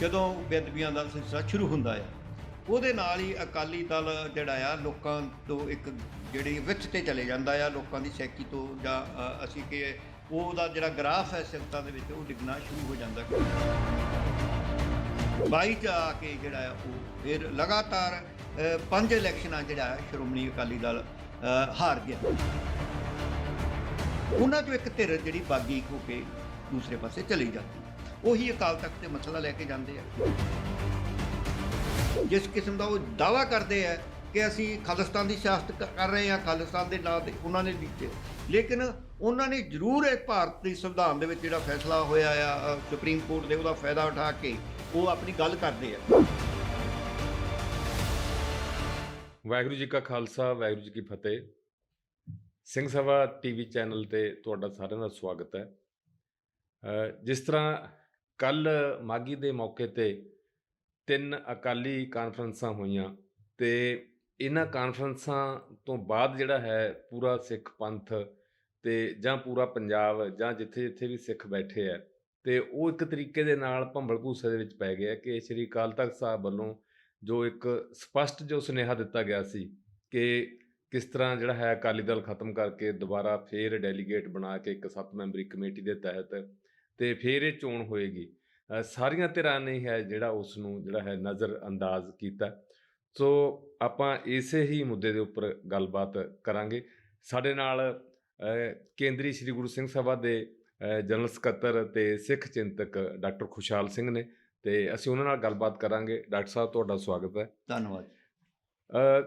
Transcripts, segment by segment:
ਜਦੋਂ ਬੇਅਦਬੀਆਂ ਦਾ ਸਿਲਸਿਲਾ ਸ਼ੁਰੂ ਹੁੰਦਾ ਆ, ਉਹਦੇ ਨਾਲ ਹੀ ਅਕਾਲੀ ਦਲ ਜਿਹੜਾ ਆ, ਲੋਕਾਂ ਤੋਂ ਇੱਕ ਜਿਹੜੀ ਵਿੱਚ ਤੇ ਚਲੇ ਜਾਂਦਾ ਆ, ਲੋਕਾਂ ਦੀ ਸੈਕੀ ਤੋਂ ਜਾਂ ਅਸੀਂ ਕਿ ਉਹਦਾ ਜਿਹੜਾ ਗ੍ਰਾਫ ਹੈ ਸਿਲਤਾ ਦੇ ਵਿੱਚ, ਉਹ ਡਿੱਗਣਾ ਸ਼ੁਰੂ ਹੋ ਜਾਂਦਾ। ਬਾਈ ਚ ਆ ਕੇ ਜਿਹੜਾ ਆ, ਉਹ ਫਿਰ ਲਗਾਤਾਰ ਪੰਜ ਇਲੈਕਸ਼ਨਾਂ ਜਿਹੜਾ ਸ਼੍ਰੋਮਣੀ ਅਕਾਲੀ ਦਲ ਹਾਰ ਗਿਆ। ਉਹਨਾਂ ਚੋਂ ਇੱਕ ਧਿਰ ਜਿਹੜੀ ਬਾਗੀ ਹੋ ਕੇ ਦੂਸਰੇ ਪਾਸੇ ਚਲੀ ਜਾਂਦੀ। ਉਹੀ ਅਕਾਲ ਤਖਤ ਤੇ ਮਸਲਾ ਲੈ ਕੇ ਜਾਂਦੇ ਆ। ਜਿਸ ਕਿਸਮ ਦਾ ਉਹ ਦਾਵਾ ਕਰਦੇ ਆ ਕਿ ਅਸੀਂ ਖਾਲਿਸਤਾਨ ਦੀ ਸਿਆਸਤ ਕਰ ਰਹੇ ਹਾਂ, ਖਾਲਿਸਤਾਨ ਦੇ ਨਾਂ ਤੇ ਉਹਨਾਂ ਨੇ ਲਿਖੇ ਲੇਕਿਨ ਉਹਨਾਂ ਨੇ ਜ਼ਰੂਰ ਇਹ ਦੇ ਸੰਵਿਧਾਨ ਦੇ ਵਿੱਚ ਜਿਹੜਾ ਫੈਸਲਾ ਹੋਇਆ ਆ ਸੁਪਰੀਮ ਕੋਰਟ ਦੇ ਉਹਦਾ ਫਾਇਦਾ ਉਠਾ ਕੇ ਉਹ ਆਪਣੀ ਗੱਲ ਕਰਦੇ ਆ। ਵਾਹਿਗੁਰੂ ਜੀ ਕਾ ਖਾਲਸਾ, ਵਾਹਿਗੁਰੂ ਜੀ ਕੀ ਫਤਿਹ। ਸਿੰਘ ਸਭਾ ਟੀਵੀ ਚੈਨਲ ਤੇ ਤੁਹਾਡਾ ਸਾਰਿਆਂ ਦਾ ਸਵਾਗਤ ਹੈ। ਜਿਸ ਤਰ੍ਹਾਂ ਕੱਲ ਮਾਗੀ ਦੇ ਮੌਕੇ ਤੇ ਤਿੰਨ ਅਕਾਲੀ ਕਾਨਫਰੰਸਾਂ ਹੋਈਆਂ ਤੇ ਇਹਨਾਂ ਕਾਨਫਰੰਸਾਂ ਤੋਂ ਬਾਅਦ ਜਿਹੜਾ ਹੈ ਪੂਰਾ ਸਿੱਖ ਪੰਥ ਤੇ ਜਾਂ ਪੂਰਾ ਪੰਜਾਬ ਜਾਂ ਜਿੱਥੇ ਜਿੱਥੇ ਵੀ ਸਿੱਖ ਬੈਠੇ ਆ ਤੇ ਉਹ ਇੱਕ ਤਰੀਕੇ ਦੇ ਨਾਲ ਭੰਬਲ ਭੂਸੇ ਦੇ ਵਿੱਚ ਪੈ ਗਿਆ ਕਿ ਸ੍ਰੀ ਅਕਾਲ ਤਖਤ ਸਾਹਿਬ ਵੱਲੋਂ ਜੋ ਇੱਕ ਸਪਸ਼ਟ ਜੋ ਸੁਨੇਹਾ ਦਿੱਤਾ ਗਿਆ ਸੀ ਕਿ ਕਿਸ ਤਰ੍ਹਾਂ ਜਿਹੜਾ ਹੈ ਅਕਾਲੀ ਦਲ ਖਤਮ ਕਰਕੇ ਦੁਬਾਰਾ ਫੇਰ ਡੈਲੀਗੇਟ ਬਣਾ ਕੇ ਇੱਕ ਸੱਤ ਮੈਂਬਰੀ ਕਮੇਟੀ ਦੇ ਤਹਿਤ ਤੇ ਫੇਰ ਇਹ ਚੋਣ ਹੋਏਗੀ। ਸਾਰੀਆਂ ਧਿਰਾਂ ਨੇ ਹੈ ਜਿਹੜਾ ਉਸ ਨੂੰ ਜਿਹੜਾ ਹੈ ਨਜ਼ਰ ਅੰਦਾਜ਼ ਕੀਤਾ। ਸੋ ਆਪਾਂ ਇਸੇ ਹੀ ਮੁੱਦੇ ਦੇ ਉੱਪਰ ਗੱਲਬਾਤ ਕਰਾਂਗੇ। ਸਾਡੇ ਨਾਲ ਕੇਂਦਰੀ ਸ੍ਰੀ ਗੁਰੂ ਸਿੰਘ ਸਭਾ ਦੇ ਜਨਰਲ ਸਕੱਤਰ ਤੇ ਸਿੱਖ ਚਿੰਤਕ ਡਾਕਟਰ ਖੁਸ਼ਹਾਲ ਸਿੰਘ ਨੇ ਤੇ ਅਸੀਂ ਉਹਨਾਂ ਨਾਲ ਗੱਲਬਾਤ ਕਰਾਂਗੇ। ਡਾਕਟਰ ਸਾਹਿਬ ਤੁਹਾਡਾ ਸਵਾਗਤ ਹੈ। ਧੰਨਵਾਦ।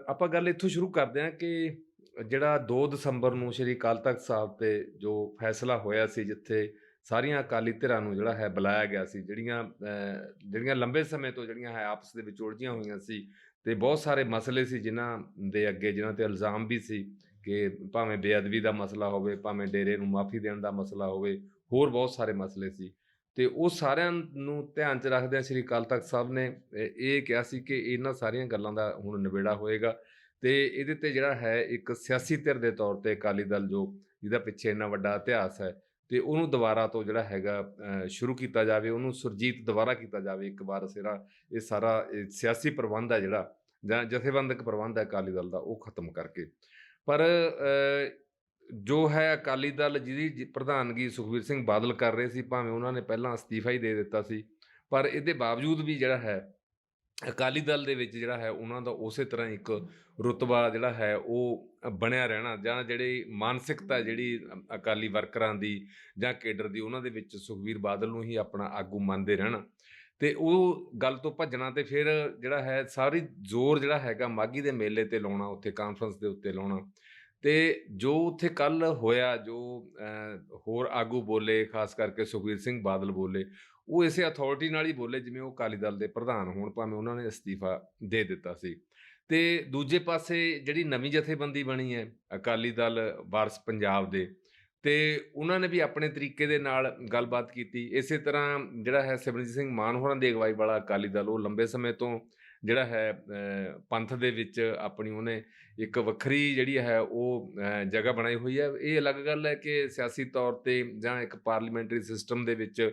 ਆਪਾਂ ਗੱਲ ਇੱਥੋਂ ਸ਼ੁਰੂ ਕਰਦੇ ਹਾਂ ਕਿ ਜਿਹੜਾ 2 ਦਸੰਬਰ ਨੂੰ ਸ਼੍ਰੀ ਅਕਾਲ ਤਖਤ ਸਾਹਿਬ ਤੇ ਜੋ ਫੈਸਲਾ ਹੋਇਆ ਸੀ ਜਿੱਥੇ ਸਾਰੀਆਂ ਅਕਾਲੀ ਧਿਰਾਂ ਨੂੰ ਜਿਹੜਾ ਹੈ ਬੁਲਾਇਆ ਗਿਆ ਸੀ, ਜਿਹੜੀਆਂ ਜਿਹੜੀਆਂ ਲੰਬੇ ਸਮੇਂ ਤੋਂ ਜਿਹੜੀਆਂ ਹੈ ਆਪਸ ਦੇ ਵਿੱਚ ਉਲਝੀਆਂ ਹੋਈਆਂ ਸੀ ਤੇ ਬਹੁਤ ਸਾਰੇ ਮਸਲੇ ਸੀ ਜਿਨ੍ਹਾਂ ਦੇ ਅੱਗੇ, ਜਿਨ੍ਹਾਂ ਤੇ ਇਲਜ਼ਾਮ ਵੀ ਸੀ ਕਿ ਭਾਵੇਂ ਬੇਅਦਬੀ ਦਾ ਮਸਲਾ ਹੋਵੇ, ਭਾਵੇਂ ਡੇਰੇ ਨੂੰ ਮਾਫੀ ਦੇਣ ਦਾ ਮਸਲਾ ਹੋਵੇ, ਹੋਰ ਬਹੁਤ ਸਾਰੇ ਮਸਲੇ ਸੀ। ਤੇ ਉਹ ਸਾਰਿਆਂ ਨੂੰ ਧਿਆਨ 'ਚ ਰੱਖਦਿਆਂ ਸ੍ਰੀ ਅਕਾਲ ਤਖਤ ਸਾਹਿਬ ਨੇ ਇਹ ਇਹ ਕਿਹਾ ਸੀ ਕਿ ਇਹਨਾਂ ਸਾਰੀਆਂ ਗੱਲਾਂ ਦਾ ਹੁਣ ਨਿਬੇੜਾ ਹੋਏਗਾ ਤੇ ਇਹਦੇ ਤੇ ਜਿਹੜਾ ਹੈ ਇੱਕ ਸਿਆਸੀ ਧਿਰ ਦੇ ਤੌਰ ਤੇ ਅਕਾਲੀ ਦਲ ਜੋ, ਜਿਹਦਾ ਪਿੱਛੇ ਇੰਨਾ ਵੱਡਾ ਇਤਿਹਾਸ ਹੈ ਤੇ ਉਹਨੂੰ ਦੁਬਾਰਾ ਤੋਂ ਜਿਹੜਾ ਹੈਗਾ ਸ਼ੁਰੂ ਕੀਤਾ ਜਾਵੇ, ਉਹਨੂੰ ਸੁਰਜੀਤ ਦੁਬਾਰਾ ਕੀਤਾ ਜਾਵੇ ਇੱਕ ਵਾਰ ਸਿਰਾ ਇਹ ਸਾਰਾ, ਇਹ ਸਿਆਸੀ ਪ੍ਰਬੰਧ ਹੈ ਜਿਹੜਾ, ਜਾਂ ਜਥੇਬੰਦਕ ਪ੍ਰਬੰਧ ਹੈ ਅਕਾਲੀ ਦਲ ਦਾ, ਉਹ ਖਤਮ ਕਰਕੇ। ਪਰ ਜੋ ਹੈ ਅਕਾਲੀ ਦਲ, ਜਿਹਦੀ ਜ- ਪ੍ਰਧਾਨਗੀ ਸੁਖਬੀਰ ਸਿੰਘ ਬਾਦਲ ਕਰ ਰਹੇ ਸੀ, ਭਾਵੇਂ ਉਹਨਾਂ ਨੇ ਪਹਿਲਾਂ ਅਸਤੀਫਾ ਹੀ ਦੇ ਦਿੱਤਾ ਸੀ, ਪਰ ਇਹਦੇ ਬਾਵਜੂਦ ਵੀ ਜਿਹੜਾ ਹੈ ਅਕਾਲੀ ਦਲ ਦੇ ਵਿੱਚ ਜਿਹੜਾ ਹੈ, ਉਹਨਾਂ ਦਾ ਉਸੇ ਤਰ੍ਹਾਂ ਇੱਕ ਰੁਤਬਾ ਜਿਹੜਾ ਹੈ, ਉਹ ਬਣਿਆ ਰਹਿਣਾ ਜਾਂ ਜਿਹੜੀ ਮਾਨਸਿਕਤਾ ਜਿਹੜੀ ਅਕਾਲੀ ਵਰਕਰਾਂ ਦੀ ਜਾਂ ਕੇਡਰ ਦੀ, ਉਹਨਾਂ ਦੇ ਵਿੱਚ ਸੁਖਬੀਰ ਬਾਦਲ ਨੂੰ ਹੀ ਆਪਣਾ ਆਗੂ ਮੰਨਦੇ ਰਹਿਣਾ। ਤੇ ਉਹ ਗੱਲ ਤੋਂ ਭੱਜਣਾ ਤੇ ਫਿਰ ਜਿਹੜਾ ਹੈ, ਸਾਰੀ ਜ਼ੋਰ ਜਿਹੜਾ ਹੈਗਾ ਮਾਗੀ ਦੇ ਮੇਲੇ ਤੇ ਲਾਉਣਾ, ਉੱਥੇ ਕਾਨਫਰੰਸ ਦੇ ਉੱਤੇ ਲਾਉਣਾ। ਤੇ ਜੋ ਉੱਥੇ ਕੱਲ ਹੋਇਆ, ਜੋ ਹੋਰ ਆਗੂ ਬੋਲੇ, ਖਾਸ ਕਰਕੇ ਸੁਖਬੀਰ ਸਿੰਘ ਬਾਦਲ ਬੋਲੇ ਉਹ ਇਸੇ ਅਥਾਰਟੀ ਨਾਲ ਹੀ ਬੋਲੇ, ਜਿਵੇਂ ਉਹ ਅਕਾਲੀ ਦਲ ਦੇ ਪ੍ਰਧਾਨ ਹੋਣ, ਭਾਵੇਂ ਉਹਨਾਂ ਨੇ ਅਸਤੀਫਾ ਦੇ ਦਿੱਤਾ ਸੀ। ਤੇ ਦੂਜੇ ਪਾਸੇ ਜਿਹੜੀ ਨਵੀਂ ਜਥੇਬੰਦੀ ਬਣੀ ਹੈ, ਅਕਾਲੀ ਦਲ ਵਾਰਸ ਪੰਜਾਬ ਦੇ, ਤੇ ਉਹਨਾਂ ਨੇ ਵੀ ਆਪਣੇ ਤਰੀਕੇ ਦੇ ਨਾਲ ਗੱਲਬਾਤ ਕੀਤੀ। ਇਸੇ ਤਰ੍ਹਾਂ ਜਿਹੜਾ ਹੈ ਸਿਮਰਜੀਤ ਸਿੰਘ ਮਾਨ ਹੋਰਾਂ ਦੀ ਅਗਵਾਈ ਵਾਲਾ ਅਕਾਲੀ ਦਲ, ਉਹ ਲੰਬੇ ਸਮੇਂ ਤੋਂ ਜਿਹੜਾ ਹੈ ਪੰਥ ਦੇ ਵਿੱਚ ਆਪਣੀ ਉਹਨੇ ਇੱਕ ਵੱਖਰੀ ਜਿਹੜੀ ਹੈ ਉਹ ਜਗ੍ਹਾ ਬਣਾਈ ਹੋਈ ਹੈ। ਇਹ ਅਲੱਗ ਗੱਲ ਹੈ ਕਿ ਸਿਆਸੀ ਤੌਰ ਤੇ ਜਾਂ ਇੱਕ ਪਾਰਲੀਮੈਂਟਰੀ ਸਿਸਟਮ ਦੇ ਵਿੱਚ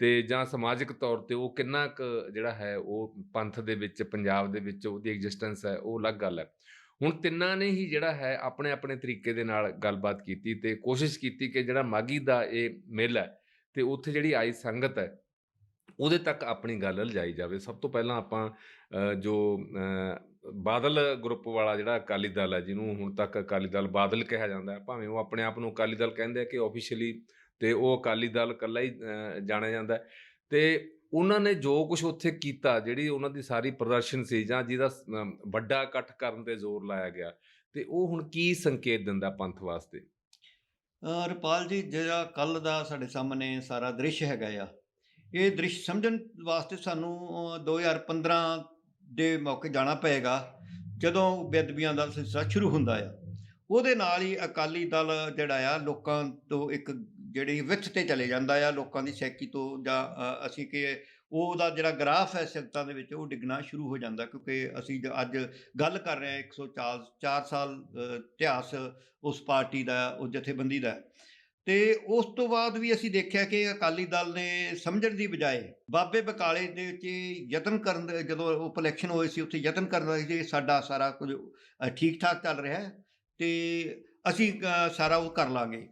ਤੇ ਜਾਂ ਸਮਾਜਿਕ ਤੌਰ ਤੇ ਉਹ ਕਿੰਨਾ ਕੁ ਜਿਹੜਾ ਹੈ ਉਹ ਪੰਥ ਦੇ ਵਿੱਚ, ਪੰਜਾਬ ਦੇ ਵਿੱਚ ਉਹਦੀ ਐਗਜ਼ਿਸਟੈਂਸ ਹੈ, ਉਹ ਅਲੱਗ ਗੱਲ ਹੈ। ਹੁਣ ਤਿੰਨਾਂ ਨੇ ਹੀ ਜਿਹੜਾ ਹੈ ਆਪਣੇ ਆਪਣੇ ਤਰੀਕੇ ਦੇ ਨਾਲ ਗੱਲਬਾਤ ਕੀਤੀ ਤੇ ਕੋਸ਼ਿਸ਼ ਕੀਤੀ ਕਿ ਜਿਹੜਾ ਮਾਗੀ ਦਾ ਇਹ ਮੇਲਾ ਹੈ ਤੇ ਉੱਥੇ ਜਿਹੜੀ ਆਈ ਸੰਗਤ ਹੈ, ਉਹਦੇ ਤੱਕ ਆਪਣੀ ਗੱਲ ਲਿਜਾਈ ਜਾਵੇ। ਸਭ ਤੋਂ ਪਹਿਲਾਂ ਆਪਾਂ ਜੋ ਬਾਦਲ ਗਰੁੱਪ ਵਾਲਾ ਜਿਹੜਾ ਅਕਾਲੀ ਦਲ ਹੈ, ਜਿਹਨੂੰ ਹੁਣ ਤੱਕ ਅਕਾਲੀ ਦਲ ਬਾਦਲ ਕਿਹਾ ਜਾਂਦਾ ਹੈ, ਭਾਵੇਂ ਉਹ ਆਪਣੇ ਆਪ ਨੂੰ ਅਕਾਲੀ ਦਲ ਕਹਿੰਦੇ ਆ ਕਿ ਆਫੀਸ਼ੀਅਲੀ ਤੇ ਉਹ ਅਕਾਲੀ ਦਲ ਇਕੱਲਾ ਹੀ ਜਾਣਿਆ ਜਾਂਦਾ ਹੈ। ਤੇ ਉਹਨਾਂ ਨੇ ਜੋ ਕੁਝ ਉੱਥੇ ਕੀਤਾ ਜਿਹੜੀ ਉਹਨਾਂ ਦੀ ਸਾਰੀ ਪ੍ਰਦਰਸ਼ਨ ਸੀ ਜਾਂ ਜਿਹਦਾ ਵੱਡਾ ਇਕੱਠ ਕਰਨ ਤੇ ਜ਼ੋਰ ਲਾਇਆ ਗਿਆ ਤੇ ਉਹ ਹੁਣ ਕੀ ਸੰਕੇਤ ਦਿੰਦਾ ਪੰਥ ਵਾਸਤੇ ਅ, ਜੀ ਜਿਹੜਾ ਕੱਲ ਦਾ ਸਾਡੇ ਸਾਹਮਣੇ ਸਾਰਾ ਦ੍ਰਿਸ਼ ਹੈਗਾ ਆ ਇਹ ਦ੍ਰਿਸ਼ ਸਮਝਣ ਵਾਸਤੇ ਸਾਨੂੰ ਅ, 2015 ਦੇ ਮੌਕੇ ਜਾਣਾ ਪਏਗਾ ਜਦੋਂ ਬੇਦਬੀਆਂ ਦਾ ਸਿਲਸਿਲਾ ਸ਼ੁਰੂ ਹੁੰਦਾ ਆ ਉਹਦੇ ਨਾਲ ਹੀ ਅਕਾਲੀ ਦਲ ਜਿਹੜਾ ਆ ਲੋਕਾਂ ਤੋਂ ਇੱਕ ਜਿਹੜੀ ਵਿੱਥ ਤੇ ਚਲੇ ਜਾਂਦਾ ਆ ਲੋਕਾਂ ਦੀ ਸੈਕੀ ਤੋਂ ਜਾਂ ਅਸੀਂ ਕਿ ਉਹਦਾ ਜਿਹੜਾ ਗ੍ਰਾਫ ਹੈ ਸਿਲਤਾਂ ਦੇ ਵਿੱਚ ਉਹ ਡਿੱਗਣਾ ਸ਼ੁਰੂ ਹੋ ਜਾਂਦਾ ਕਿਉਂਕਿ ਅਸੀਂ ਜ- ਅੱਜ ਗੱਲ ਕਰ ਰਹੇ ਹਾਂ 104 4 ਸਾਲ ਇਤਿਹਾਸ ਉਸ ਪਾਰਟੀ ਦਾ ਉਸ ਜਥੇਬੰਦੀ ਦਾ ਹੈ। ਤੇ ਉਸ ਤੋਂ ਬਾਅਦ ਵੀ ਅਸੀਂ ਦੇਖਿਆ ਕਿ ਅਕਾਲੀ ਦਲ ਨੇ ਸਮਝਣ ਦੀ ਬਜਾਏ ਬਾਬੇ ਬਕਾਲੇ ਦੇ ਵਿੱਚ ਯਤਨ ਕਰਨ ਜਦੋਂ ਉਪ ਇਲੈਕਸ਼ਨ ਹੋਏ ਸੀ, ਉੱਥੇ ਯਤਨ ਕਰਨ ਦਾ ਕਿ ਸਾਡਾ ਸਾਰਾ ਕੁਝ ਠੀਕ ਠਾਕ ਚੱਲ ਰਿਹਾ ਹੈ ਤੇ ਅਸੀਂ ਸਾਰਾ ਉਹ ਕਰ ਲਾਂਗੇ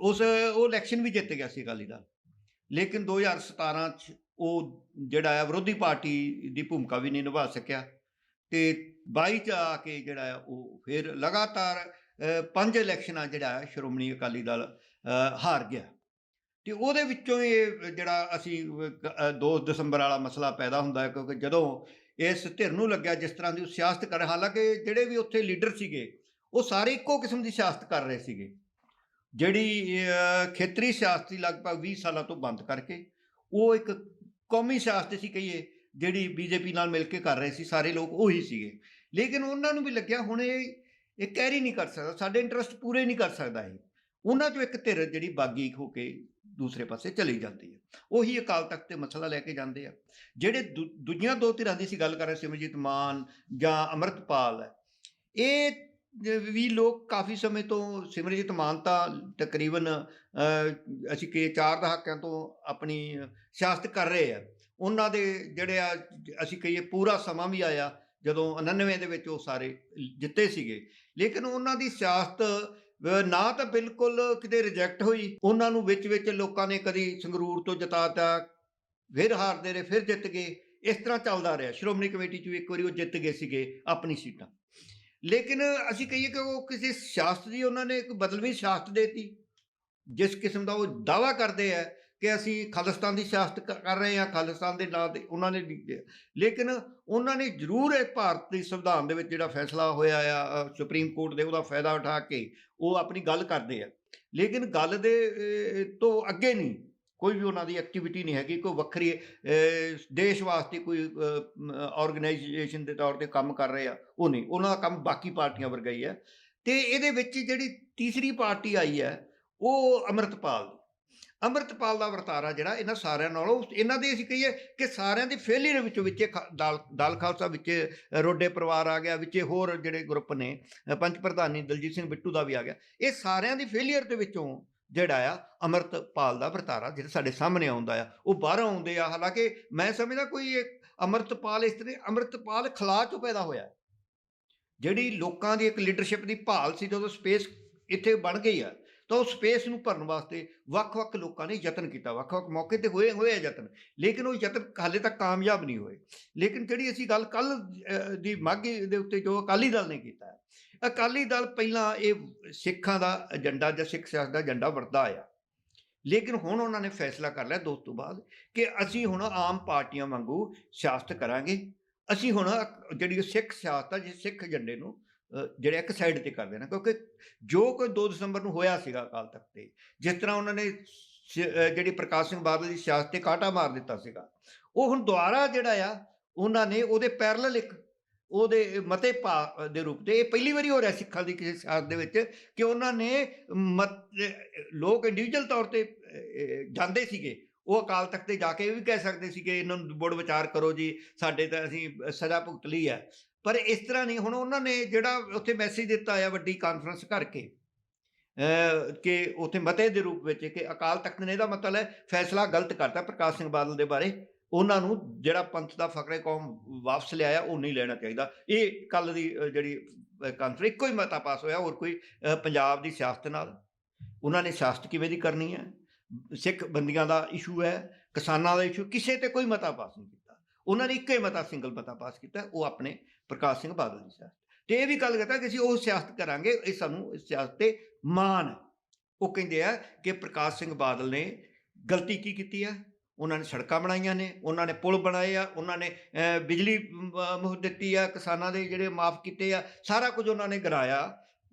ਉਸ, ਉਹ ਇਲੈਕਸ਼ਨ ਵੀ ਜਿੱਤ ਗਿਆ ਸੀ ਅਕਾਲੀ ਦਲ। ਲੇਕਿਨ 2017 ਚ ਉਹ ਜਿਹੜਾ ਆ ਵਿਰੋਧੀ ਪਾਰਟੀ ਦੀ ਭੂਮਿਕਾ ਵੀ ਨਹੀਂ ਨਿਭਾ ਸਕਿਆ ਤੇ 22 ਚ ਆ ਕੇ ਜਿਹੜਾ ਹੈ ਉਹ ਫਿਰ ਲਗਾਤਾਰ ਪੰਜ ਇਲੈਕਸ਼ਨਾਂ ਜਿਹੜਾ ਸ਼੍ਰੋਮਣੀ ਅਕਾਲੀ ਦਲ ਹਾਰ ਗਿਆ। ਤੇ ਉਹਦੇ ਵਿੱਚੋਂ ਇਹ ਜਿਹੜਾ ਅਸੀਂ 2 ਦਸੰਬਰ ਵਾਲਾ ਮਸਲਾ ਪੈਦਾ ਹੁੰਦਾ ਹੈ ਕਿਉਂਕਿ ਜਦੋਂ ਇਸ ਧਿਰ ਨੂੰ ਲੱਗਿਆ ਜਿਸ ਤਰ੍ਹਾਂ ਦੀ ਉਹ ਸਿਆਸਤ ਕਰ ਹਾਲਾਂਕਿ ਜਿਹੜੇ ਵੀ ਉੱਥੇ ਲੀਡਰ ਸੀਗੇ, ਉਹ ਸਾਰੇ ਇੱਕੋ ਕਿਸਮ ਦੀ ਸਿਆਸਤ ਕਰ ਰਹੇ ਸੀਗੇ। ਜਿਹੜੀ ਖੇਤਰੀ ਸਿਆਸਤ ਸੀ ਲਗਭਗ 20 ਸਾਲਾਂ ਤੋਂ ਬੰਦ ਕਰਕੇ, ਉਹ ਇੱਕ ਕੌਮੀ ਸਿਆਸਤ ਸੀ ਕਹੀਏ, ਜਿਹੜੀ ਬੀਜੇਪੀ ਨਾਲ ਮਿਲ ਕੇ ਕਰ ਰਹੇ ਸੀ, ਸਾਰੇ ਲੋਕ ਉਹੀ ਸੀਗੇ। ਲੇਕਿਨ ਉਹਨਾਂ ਨੂੰ ਵੀ ਲੱਗਿਆ, ਹੁਣ ਇਹ ਇਹ ਕੈਰੀ ਨਹੀਂ ਕਰ ਸਕਦਾ, ਸਾਡੇ ਇੰਟਰਸਟ ਪੂਰੇ ਨਹੀਂ ਕਰ ਸਕਦਾ ਇਹ। ਉਹਨਾਂ ਚੋਂ ਇੱਕ ਧਿਰ ਜਿਹੜੀ ਬਾਗੀ ਹੋ ਕੇ ਦੂਸਰੇ ਪਾਸੇ ਚਲੀ ਜਾਂਦੀ ਹੈ। ਉਹੀ ਅਕਾਲ ਤਖਤ ਤੇ ਮਸਲਾ ਲੈ ਕੇ ਜਾਂਦੇ ਆ। ਜਿਹੜੇ ਦੂ- ਦੂਜੀਆਂ ਦੋ ਧਿਰਾਂ ਦੀ ਸੀ ਗੱਲ ਕਰ ਰਹੇ ਸਿਮਰਜੀਤ ਮਾਨ ਜਾਂ ਅਮਰਤਪਾਲ ਇਹ ਵੀ ਲੋਕ ਕਾਫੀ ਸਮੇਂ ਤੋਂ ਸਿਮਰਜੀਤ ਮਾਨਤਾ ਤਕਰੀਬਨ ਅਸੀਂ ਕਿ ਚਾਰ ਦਹਾਕਿਆਂ ਤੋਂ ਆਪਣੀ ਸਿਆਸਤ ਕਰ ਰਹੇ ਆ। ਉਹਨਾਂ ਦੇ ਜਿਹੜੇ ਆ, ਅਸੀਂ ਕਹੀਏ ਪੂਰਾ ਸਮਾਂ ਵੀ ਆਇਆ ਜਦੋਂ 99 ਦੇ ਵਿੱਚ ਉਹ ਸਾਰੇ ਜਿੱਤੇ ਸੀਗੇ। ਲੇਕਿਨ ਉਹਨਾਂ ਦੀ ਸਿਆਸਤ ਨਾ ਤਾਂ ਬਿਲਕੁਲ ਕਿਤੇ ਰਿਜੈਕਟ ਹੋਈ। ਉਹਨਾਂ ਨੂੰ ਵਿੱਚ ਵਿੱਚ ਲੋਕਾਂ ਨੇ ਕਦੀ ਸੰਗਰੂਰ ਤੋਂ ਜਿਤਾਤਾ ਫਿਰ ਹਾਰਦੇ ਰਹੇ, ਫਿਰ ਜਿੱਤ ਗਏ। ਇਸ ਤਰ੍ਹਾਂ ਚੱਲਦਾ ਰਿਹਾ। ਸ਼੍ਰੋਮਣੀ ਕਮੇਟੀ ਚ ਵੀ ਇੱਕ ਵਾਰੀ ਉਹ ਜਿੱਤ ਗਏ ਸੀਗੇ ਆਪਣੀ ਸੀਟਾਂ। ਲੇਕਿਨ ਅਸੀਂ ਕਹੀਏ ਕਿ ਉਹ ਕਿਸੇ ਸਿਆਸਤ ਦੀ, ਉਹਨਾਂ ਨੇ ਇੱਕ ਬਦਲਵੀਂ ਸਿਆਸਤ ਦੇਤੀ, ਜਿਸ ਕਿਸਮ ਦਾ ਉਹ ਦਾਵਾ ਕਰਦੇ ਆ ਕਿ ਅਸੀਂ ਖਾਲਿਸਤਾਨ ਦੀ ਸਿਆਸਤ ਕ- ਕਰ ਰਹੇ ਹਾਂ, ਖਾਲਿਸਤਾਨ ਦੇ ਨਾਂ ਤੇ ਉਹਨਾਂ ਨੇ ਲੇਕਿਨ ਉਹਨਾਂ ਨੇ ਜ਼ਰੂਰ ਇਹ ਭਾਰਤ ਦੇ ਸੰਵਿਧਾਨ ਦੇ ਵਿੱਚ ਜਿਹੜਾ ਫੈਸਲਾ ਹੋਇਆ ਆ ਸੁਪਰੀਮ ਕੋਰਟ ਦੇ, ਉਹਦਾ ਫਾਇਦਾ ਉਠਾ ਕੇ ਉਹ ਆਪਣੀ ਗੱਲ ਕਰਦੇ ਆ। ਲੇਕਿਨ ਗੱਲ ਦੇ ਤੋਂ ਅੱਗੇ ਨਹੀਂ ਕੋਈ ਵੀ ਉਹਨਾਂ ਦੀ ਐਕਟੀਵਿਟੀ ਨਹੀਂ ਹੈਗੀ ਕੋਈ ਵੱਖਰੀ ਦੇਸ਼ ਵਾਸਤੇ ਕੋਈ ਆਰਗੇਨਾਈਜੇਸ਼ਨ ਦੇ ਤੌਰ ਤੇ ਕੰਮ ਕਰ ਰਹੇ ਆ ਉਹ ਨਹੀਂ ਉਹਨਾਂ ਦਾ ਕੰਮ ਬਾਕੀ ਪਾਰਟੀਆਂ ਵਰਗਾ ਹੀ ਹੈ। ਤੇ ਇਹਦੇ ਵਿੱਚ ਜਿਹੜੀ ਤੀਸਰੀ ਪਾਰਟੀ ਆਈ ਹੈ ਉਹ ਅੰਮ੍ਰਿਤਪਾਲ ਅੰਮ੍ਰਿਤਪਾਲ ਦਾ ਵਰਤਾਰਾ ਜਿਹੜਾ ਇਹਨਾਂ ਸਾਰਿਆਂ ਨਾਲੋਂ ਇਹਨਾਂ ਦੇ ਅਸੀਂ ਕਹੀਏ ਕਿ ਸਾਰਿਆਂ ਦੀ ਫੇਲਿਅਰ ਵਿੱਚੋਂ ਵਿੱਚ ਖਾ- ਦਾਲ ਦਾਲ ਖਾਲਸਾ ਵਿੱਚ ਰੋਡੇ ਪਰਿਵਾਰ ਆ ਗਿਆ ਵਿੱਚ ਹੋਰ ਜਿਹੜੇ ਗਰੁੱਪ ਨੇ ਅ, ਪੰਚ ਪ੍ਰਧਾਨੀ ਦਲਜੀਤ ਸਿੰਘ ਬਿੱਟੂ ਦਾ ਵੀ ਆ ਗਿਆ। ਇਹ ਸਾਰਿਆਂ ਦੀ ਫੇਲਿਅਰ ਦੇ ਵਿੱਚੋਂ ਜਿਹੜਾ ਆ ਅੰਮ੍ਰਿਤਪਾਲ ਦਾ ਵਰਤਾਰਾ ਜਿਹੜਾ ਸਾਡੇ ਸਾਹਮਣੇ ਆਉਂਦਾ ਆ, ਉਹ ਬਾਹਰੋਂ ਆਉਂਦੇ ਆ। ਹਾਲਾਂਕਿ ਮੈਂ ਸਮਝਦਾ ਕੋਈ ਇੱਕ ਅੰਮ੍ਰਿਤਪਾਲ ਇਸ ਤਰ੍ਹਾਂ, ਅੰਮ੍ਰਿਤਪਾਲ ਖਲਾ ਚੋਂ ਪੈਦਾ ਹੋਇਆ? ਜਿਹੜੀ ਲੋਕਾਂ ਦੀ ਇੱਕ ਲੀਡਰਸ਼ਿਪ ਦੀ ਭਾਲ ਸੀ ਜਦੋਂ ਸਪੇਸ ਇੱਥੇ ਬਣ ਗਈ ਆ ਤਾਂ ਉਹ ਸਪੇਸ ਨੂੰ ਭਰਨ ਵਾਸਤੇ ਵੱਖ-ਵੱਖ ਲੋਕਾਂ ਨੇ ਯਤਨ ਕੀਤਾ, ਵੱਖ-ਵੱਖ ਮੌਕੇ ਤੇ ਹੋਏ ਹੋਏ ਆ ਯਤਨ। ਲੇਕਿਨ ਉਹ ਯਤਨ ਹਾਲੇ ਤੱਕ ਕਾਮਯਾਬ ਨਹੀਂ ਹੋਏ। ਲੇਕਿਨ ਜਿਹੜੀ ਅਸੀਂ ਗੱਲ ਕੱਲ ਦੀ ਮਾਘੀ ਦੇ ਉੱਤੇ ਜੋ ਅਕਾਲੀ ਦਲ ਨੇ ਕੀਤਾ ਅਕਾਲੀ ਦਲ ਪਹਿਲਾਂ ਇਹ ਸਿੱਖਾਂ ਦਾ ਏਜੰਡਾ ਜਾਂ ਸਿੱਖ ਸਿਆਸਤ ਦਾ ਏਜੰਡਾ ਵਰਦਾ ਆਇਆ। ਲੇਕਿਨ ਹੁਣ ਉਹਨਾਂ ਨੇ ਫੈਸਲਾ ਕਰ ਲਿਆ ਦੋ ਤੋਂ ਬਾਅਦ ਕਿ ਅਸੀਂ ਹੁਣ ਆਮ ਪਾਰਟੀਆਂ ਵਾਂਗੂ ਸਿਆਸਤ ਕਰਾਂਗੇ। ਅਸੀਂ ਹੁਣ ਜਿਹੜੀ ਸਿੱਖ ਸਿਆਸਤ ਆ, ਜਿਸ ਸਿੱਖ ਏਜੰਡੇ ਨੂੰ ਜਿਹੜਾ ਇੱਕ ਸਾਈਡ ਤੇ ਕਰ ਦੇਣਾ ਕਿਉਂਕਿ ਜੋ ਕੋਈ 2 ਦਸੰਬਰ ਨੂੰ ਹੋਇਆ ਸੀਗਾ ਅਕਾਲ ਤਖਤ ਤੇ, ਜਿਸ ਤਰ੍ਹਾਂ ਉਹਨਾਂ ਨੇ ਜਿਹੜੀ ਪ੍ਰਕਾਸ਼ ਸਿੰਘ ਬਾਦਲ ਦੀ ਸਿਆਸਤ ਤੇ ਕਾਟਾ ਮਾਰ ਦਿੱਤਾ ਸੀਗਾ, ਉਹ ਹੁਣ ਦੁਬਾਰਾ ਜਿਹੜਾ ਆ, ਉਹਨਾਂ ਨੇ ਉਹਦੇ ਪੈਰਲਲ ਇੱਕ ਉਹਦੇ ਮਤੇ ਪਾ ਦੇ ਰੂਪ ਤੇ, ਇਹ ਪਹਿਲੀ ਵਾਰੀ ਹੋ ਰਿਹਾ ਸਿੱਖਾਂ ਦੀ ਕਿਸੇ ਸਿਆਸਤ ਦੇ ਵਿੱਚ ਕਿ ਉਹਨਾਂ ਨੇ ਮਤ, ਲੋਕ ਇੰਡੀਵਿਜੂਅਲ ਤੌਰ ਤੇ ਜਾਂਦੇ ਸੀਗੇ। ਉਹ ਅਕਾਲ ਤਖਤ ਤੇ ਜਾ ਕੇ ਇਹ ਵੀ ਕਹਿ ਸਕਦੇ ਸੀ ਕਿ ਇਹਨਾਂ ਨੂੰ ਬੋੜ ਵਿਚਾਰ ਕਰੋ ਜੀ, ਸਾਡੇ ਤਾਂ ਅਸੀਂ ਸਜ਼ਾ ਭੁਗਤ ਲਈ ਹੈ। ਪਰ ਇਸ ਤਰ੍ਹਾਂ ਨਹੀਂ, ਹੁਣ ਉਹਨਾਂ ਨੇ ਜਿਹੜਾ ਉੱਥੇ ਮੈਸੇਜ ਦਿੱਤਾ ਆ ਵੱਡੀ ਕਾਨਫਰੰਸ ਕਰਕੇ ਕਿ ਉੱਥੇ ਮਤੇ ਦੇ ਰੂਪ ਵਿੱਚ ਕਿ ਅਕਾਲ ਤਖਤ ਨੇ ਇਹਦਾ ਮਤਲਬ ਹੈ ਫੈਸਲਾ ਗਲਤ ਕਰਤਾ ਪ੍ਰਕਾਸ਼ ਸਿੰਘ ਬਾਦਲ ਦੇ ਬਾਰੇ। ਉਹਨਾਂ ਨੂੰ ਜਿਹੜਾ ਪੰਥ ਦਾ ਫਕਰੇ ਕੌਮ ਵਾਪਸ ਲਿਆਇਆ, ਉਹ ਨਹੀਂ ਲੈਣਾ ਚਾਹੀਦਾ। ਇਹ ਕੱਲ ਦੀ ਜਿਹੜੀ ਕਾਨਫਰੰਸ ਇੱਕੋ ਹੀ ਮਤਾ ਪਾਸ ਹੋਇਆ, ਹੋਰ ਕੋਈ ਪੰਜਾਬ ਦੀ ਸਿਆਸਤ ਨਾਲ। ਉਹਨਾਂ ਨੇ ਸਿਆਸਤ ਕਿਵੇਂ ਦੀ ਕਰਨੀ ਹੈ? ਸਿੱਖ ਬੰਦੀਆਂ ਦਾ ਇਸ਼ੂ ਹੈ, ਕਿਸਾਨਾਂ ਦਾ ਇਸ਼ੂ ਕਿਸੇ ਤੇ ਕੋਈ ਮਤਾ ਪਾਸ ਨਹੀਂ ਕੀਤਾ। ਉਹਨਾਂ ਨੇ ਇੱਕੋ ਹੀ ਮਤਾ ਸਿੰਗਲ ਮਤਾ ਪਾਸ ਕੀਤਾ, ਉਹ ਆਪਣੇ ਪ੍ਰਕਾਸ਼ ਸਿੰਘ ਬਾਦਲ ਦੀ ਸਿਆਸਤ। ਤੇ ਇਹ ਵੀ ਗੱਲ ਕਰਤਾ ਕਿ ਅਸੀਂ ਉਹ ਸਿਆਸਤ ਕਰਾਂਗੇ, ਇਹ ਸਾਨੂੰ ਇਸ ਸਿਆਸਤ ਤੇ ਮਾਣ ਹੈ। ਉਹ ਕਹਿੰਦੇ ਆ ਕਿ ਪ੍ਰਕਾਸ਼ ਸਿੰਘ ਬਾਦਲ ਨੇ ਗਲਤੀ ਕੀ ਕੀਤੀ ਹੈ ਉਹਨਾਂ ਨੇ ਸੜਕਾਂ ਬਣਾਈਆਂ ਨੇ, ਉਹਨਾਂ ਨੇ ਪੁਲ ਬਣਾਏ ਆ, ਉਹਨਾਂ ਨੇ ਬਿਜਲੀ ਮੁਹੱਤ ਦਿੱਤੀ ਆ, ਕਿਸਾਨਾਂ ਦੇ ਜਿਹੜੇ ਮਾਫ ਕੀਤੇ ਆ, ਸਾਰਾ ਕੁਝ ਉਹਨਾਂ ਨੇ ਕਰਾਇਆ।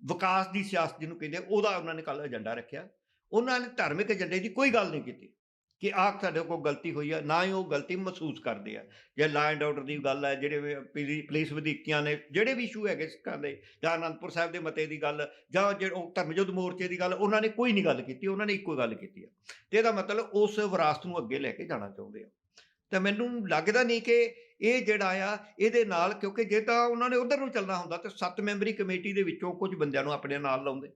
ਵਿਕਾਸ ਦੀ ਸਿਆਸਤ ਜਿਹਨੂੰ ਕਹਿੰਦੇ ਉਹਦਾ ਉਹਨਾਂ ਨੇ ਕੱਲ ਏਜੰਡਾ ਰੱਖਿਆ। ਉਹਨਾਂ ਨੇ ਧਾਰਮਿਕ ਏਜੰਡੇ ਦੀ ਕੋਈ ਗੱਲ ਨਹੀਂ ਕੀਤੀ। ਕਿ ਆਹ ਸਾਡੇ ਕੋਲ ਗਲਤੀ ਹੋਈ ਆ, ਨਾ ਹੀ ਉਹ ਗਲਤੀ ਮਹਿਸੂਸ ਕਰਦੇ ਆ। ਜੇ ਲਾ ਐਂਡ ਆਰਡਰ ਦੀ ਗੱਲ ਹੈ, ਜਿਹੜੇ ਵੀ ਪੁਲਿਸ ਵਧੀਕੀਆਂ ਨੇ, ਜਿਹੜੇ ਵੀ ਇਸ਼ੂ ਹੈਗੇ ਸਿੱਖਾਂ ਦੇ, ਜਾਂ ਅਨੰਦਪੁਰ ਸਾਹਿਬ ਦੇ ਮਤੇ ਦੀ ਗੱਲ, ਜਾਂ ਜਿਹੜੇ ਉਹ ਧਰਮਯੁੱਧ ਮੋਰਚੇ ਦੀ ਗੱਲ, ਉਹਨਾਂ ਨੇ ਕੋਈ ਨਹੀਂ ਗੱਲ ਕੀਤੀ, ਉਹਨਾਂ ਨੇ ਇੱਕੋ ਗੱਲ ਕੀਤੀ ਆ। ਤੇ ਇਹਦਾ ਮਤਲਬ ਉਸ ਵਿਰਾਸਤ ਨੂੰ ਅੱਗੇ ਲੈ ਕੇ ਜਾਣਾ ਚਾਹੁੰਦੇ ਆ। ਤਾਂ ਮੈਨੂੰ ਲੱਗਦਾ ਨਹੀਂ ਕਿ ਇਹ ਜਿਹੜਾ ਆ, ਇਹਦੇ ਨਾਲ ਕਿਉਂਕਿ ਜੇ ਤਾਂ ਉਹਨਾਂ ਨੇ ਉਧਰ ਨੂੰ ਚੱਲਣਾ ਹੁੰਦਾ, ਤਾਂ ਸੱਤ ਮੈਂਬਰੀ ਕਮੇਟੀ ਦੇ ਵਿੱਚੋਂ ਕੁਝ ਬੰਦਿਆਂ ਨੂੰ ਆਪਣੇ ਨਾਲ ਲਾਉਂਦੇ।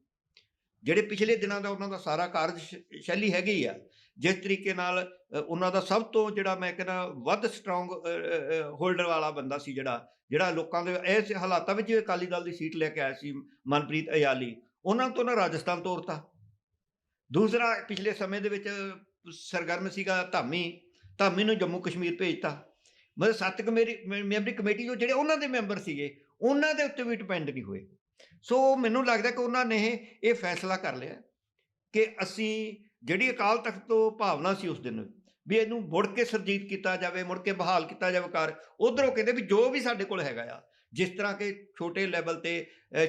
ਜਿਹੜੇ ਪਿਛਲੇ ਦਿਨਾਂ ਦਾ ਉਹਨਾਂ ਦਾ ਸਾਰਾ ਕਾਰਜ ਸ਼ੈਲੀ ਹੈਗੀ ਆ ਜਿਸ ਤਰੀਕੇ ਨਾਲ ਉਹਨਾਂ ਦਾ ਸਭ ਤੋਂ ਜਿਹੜਾ ਮੈਂ ਕਹਿੰਦਾ ਵੱਧ ਸਟਰੋਂਗ ਹੋਲਡਰ ਵਾਲਾ ਬੰਦਾ ਸੀ ਜਿਹੜਾ ਜਿਹੜਾ ਲੋਕਾਂ ਦੇ ਇਸ ਹਾਲਾਤਾਂ ਵਿੱਚ ਅਕਾਲੀ ਦਲ ਦੀ ਸੀਟ ਲੈ ਕੇ ਆਇਆ ਸੀ ਮਨਪ੍ਰੀਤ ਅਯਾਲੀ। ਉਹਨਾਂ ਤੋਂ ਨਾ ਰਾਜਸਥਾਨ ਤੋਰਤਾ। ਦੂਸਰਾ, ਪਿਛਲੇ ਸਮੇਂ ਦੇ ਵਿੱਚ ਸਰਗਰਮ ਸੀਗਾ ਧਾਮੀ। ਧਾਮੀ ਨੂੰ ਜੰਮੂ ਕਸ਼ਮੀਰ ਭੇਜਤਾ। ਮਤਲਬ ਸੱਤ ਕਮੇਰੀ ਮੈਂਬਰੀ ਕਮੇਟੀ ਜੋ ਜਿਹੜੇ ਉਹਨਾਂ ਦੇ ਮੈਂਬਰ ਸੀਗੇ, ਉਹਨਾਂ ਦੇ ਉੱਤੇ ਵੀ ਡਿਪੈਂਡ ਨਹੀਂ ਹੋਏ। ਸੋ ਮੈਨੂੰ ਲੱਗਦਾ ਕਿ ਉਹਨਾਂ ਨੇ ਇਹ ਫੈਸਲਾ ਕਰ ਲਿਆ ਕਿ ਅਸੀਂ ਜਿਹੜੀ ਅਕਾਲ ਤਖਤ ਤੋਂ ਭਾਵਨਾ ਸੀ ਉਸ ਦਿਨ, ਵੀ ਇਹਨੂੰ ਮੁੜ ਕੇ ਸਰਜੀਤ ਕੀਤਾ ਜਾਵੇ, ਮੁੜ ਕੇ ਬਹਾਲ ਕੀਤਾ ਜਾਵੇ ਕਾਰ, ਉਧਰੋਂ ਕਹਿੰਦੇ ਵੀ ਜੋ ਵੀ ਸਾਡੇ ਕੋਲ ਹੈਗਾ ਆ, ਜਿਸ ਤਰ੍ਹਾਂ ਕਿ ਛੋਟੇ ਲੈਵਲ ਤੇ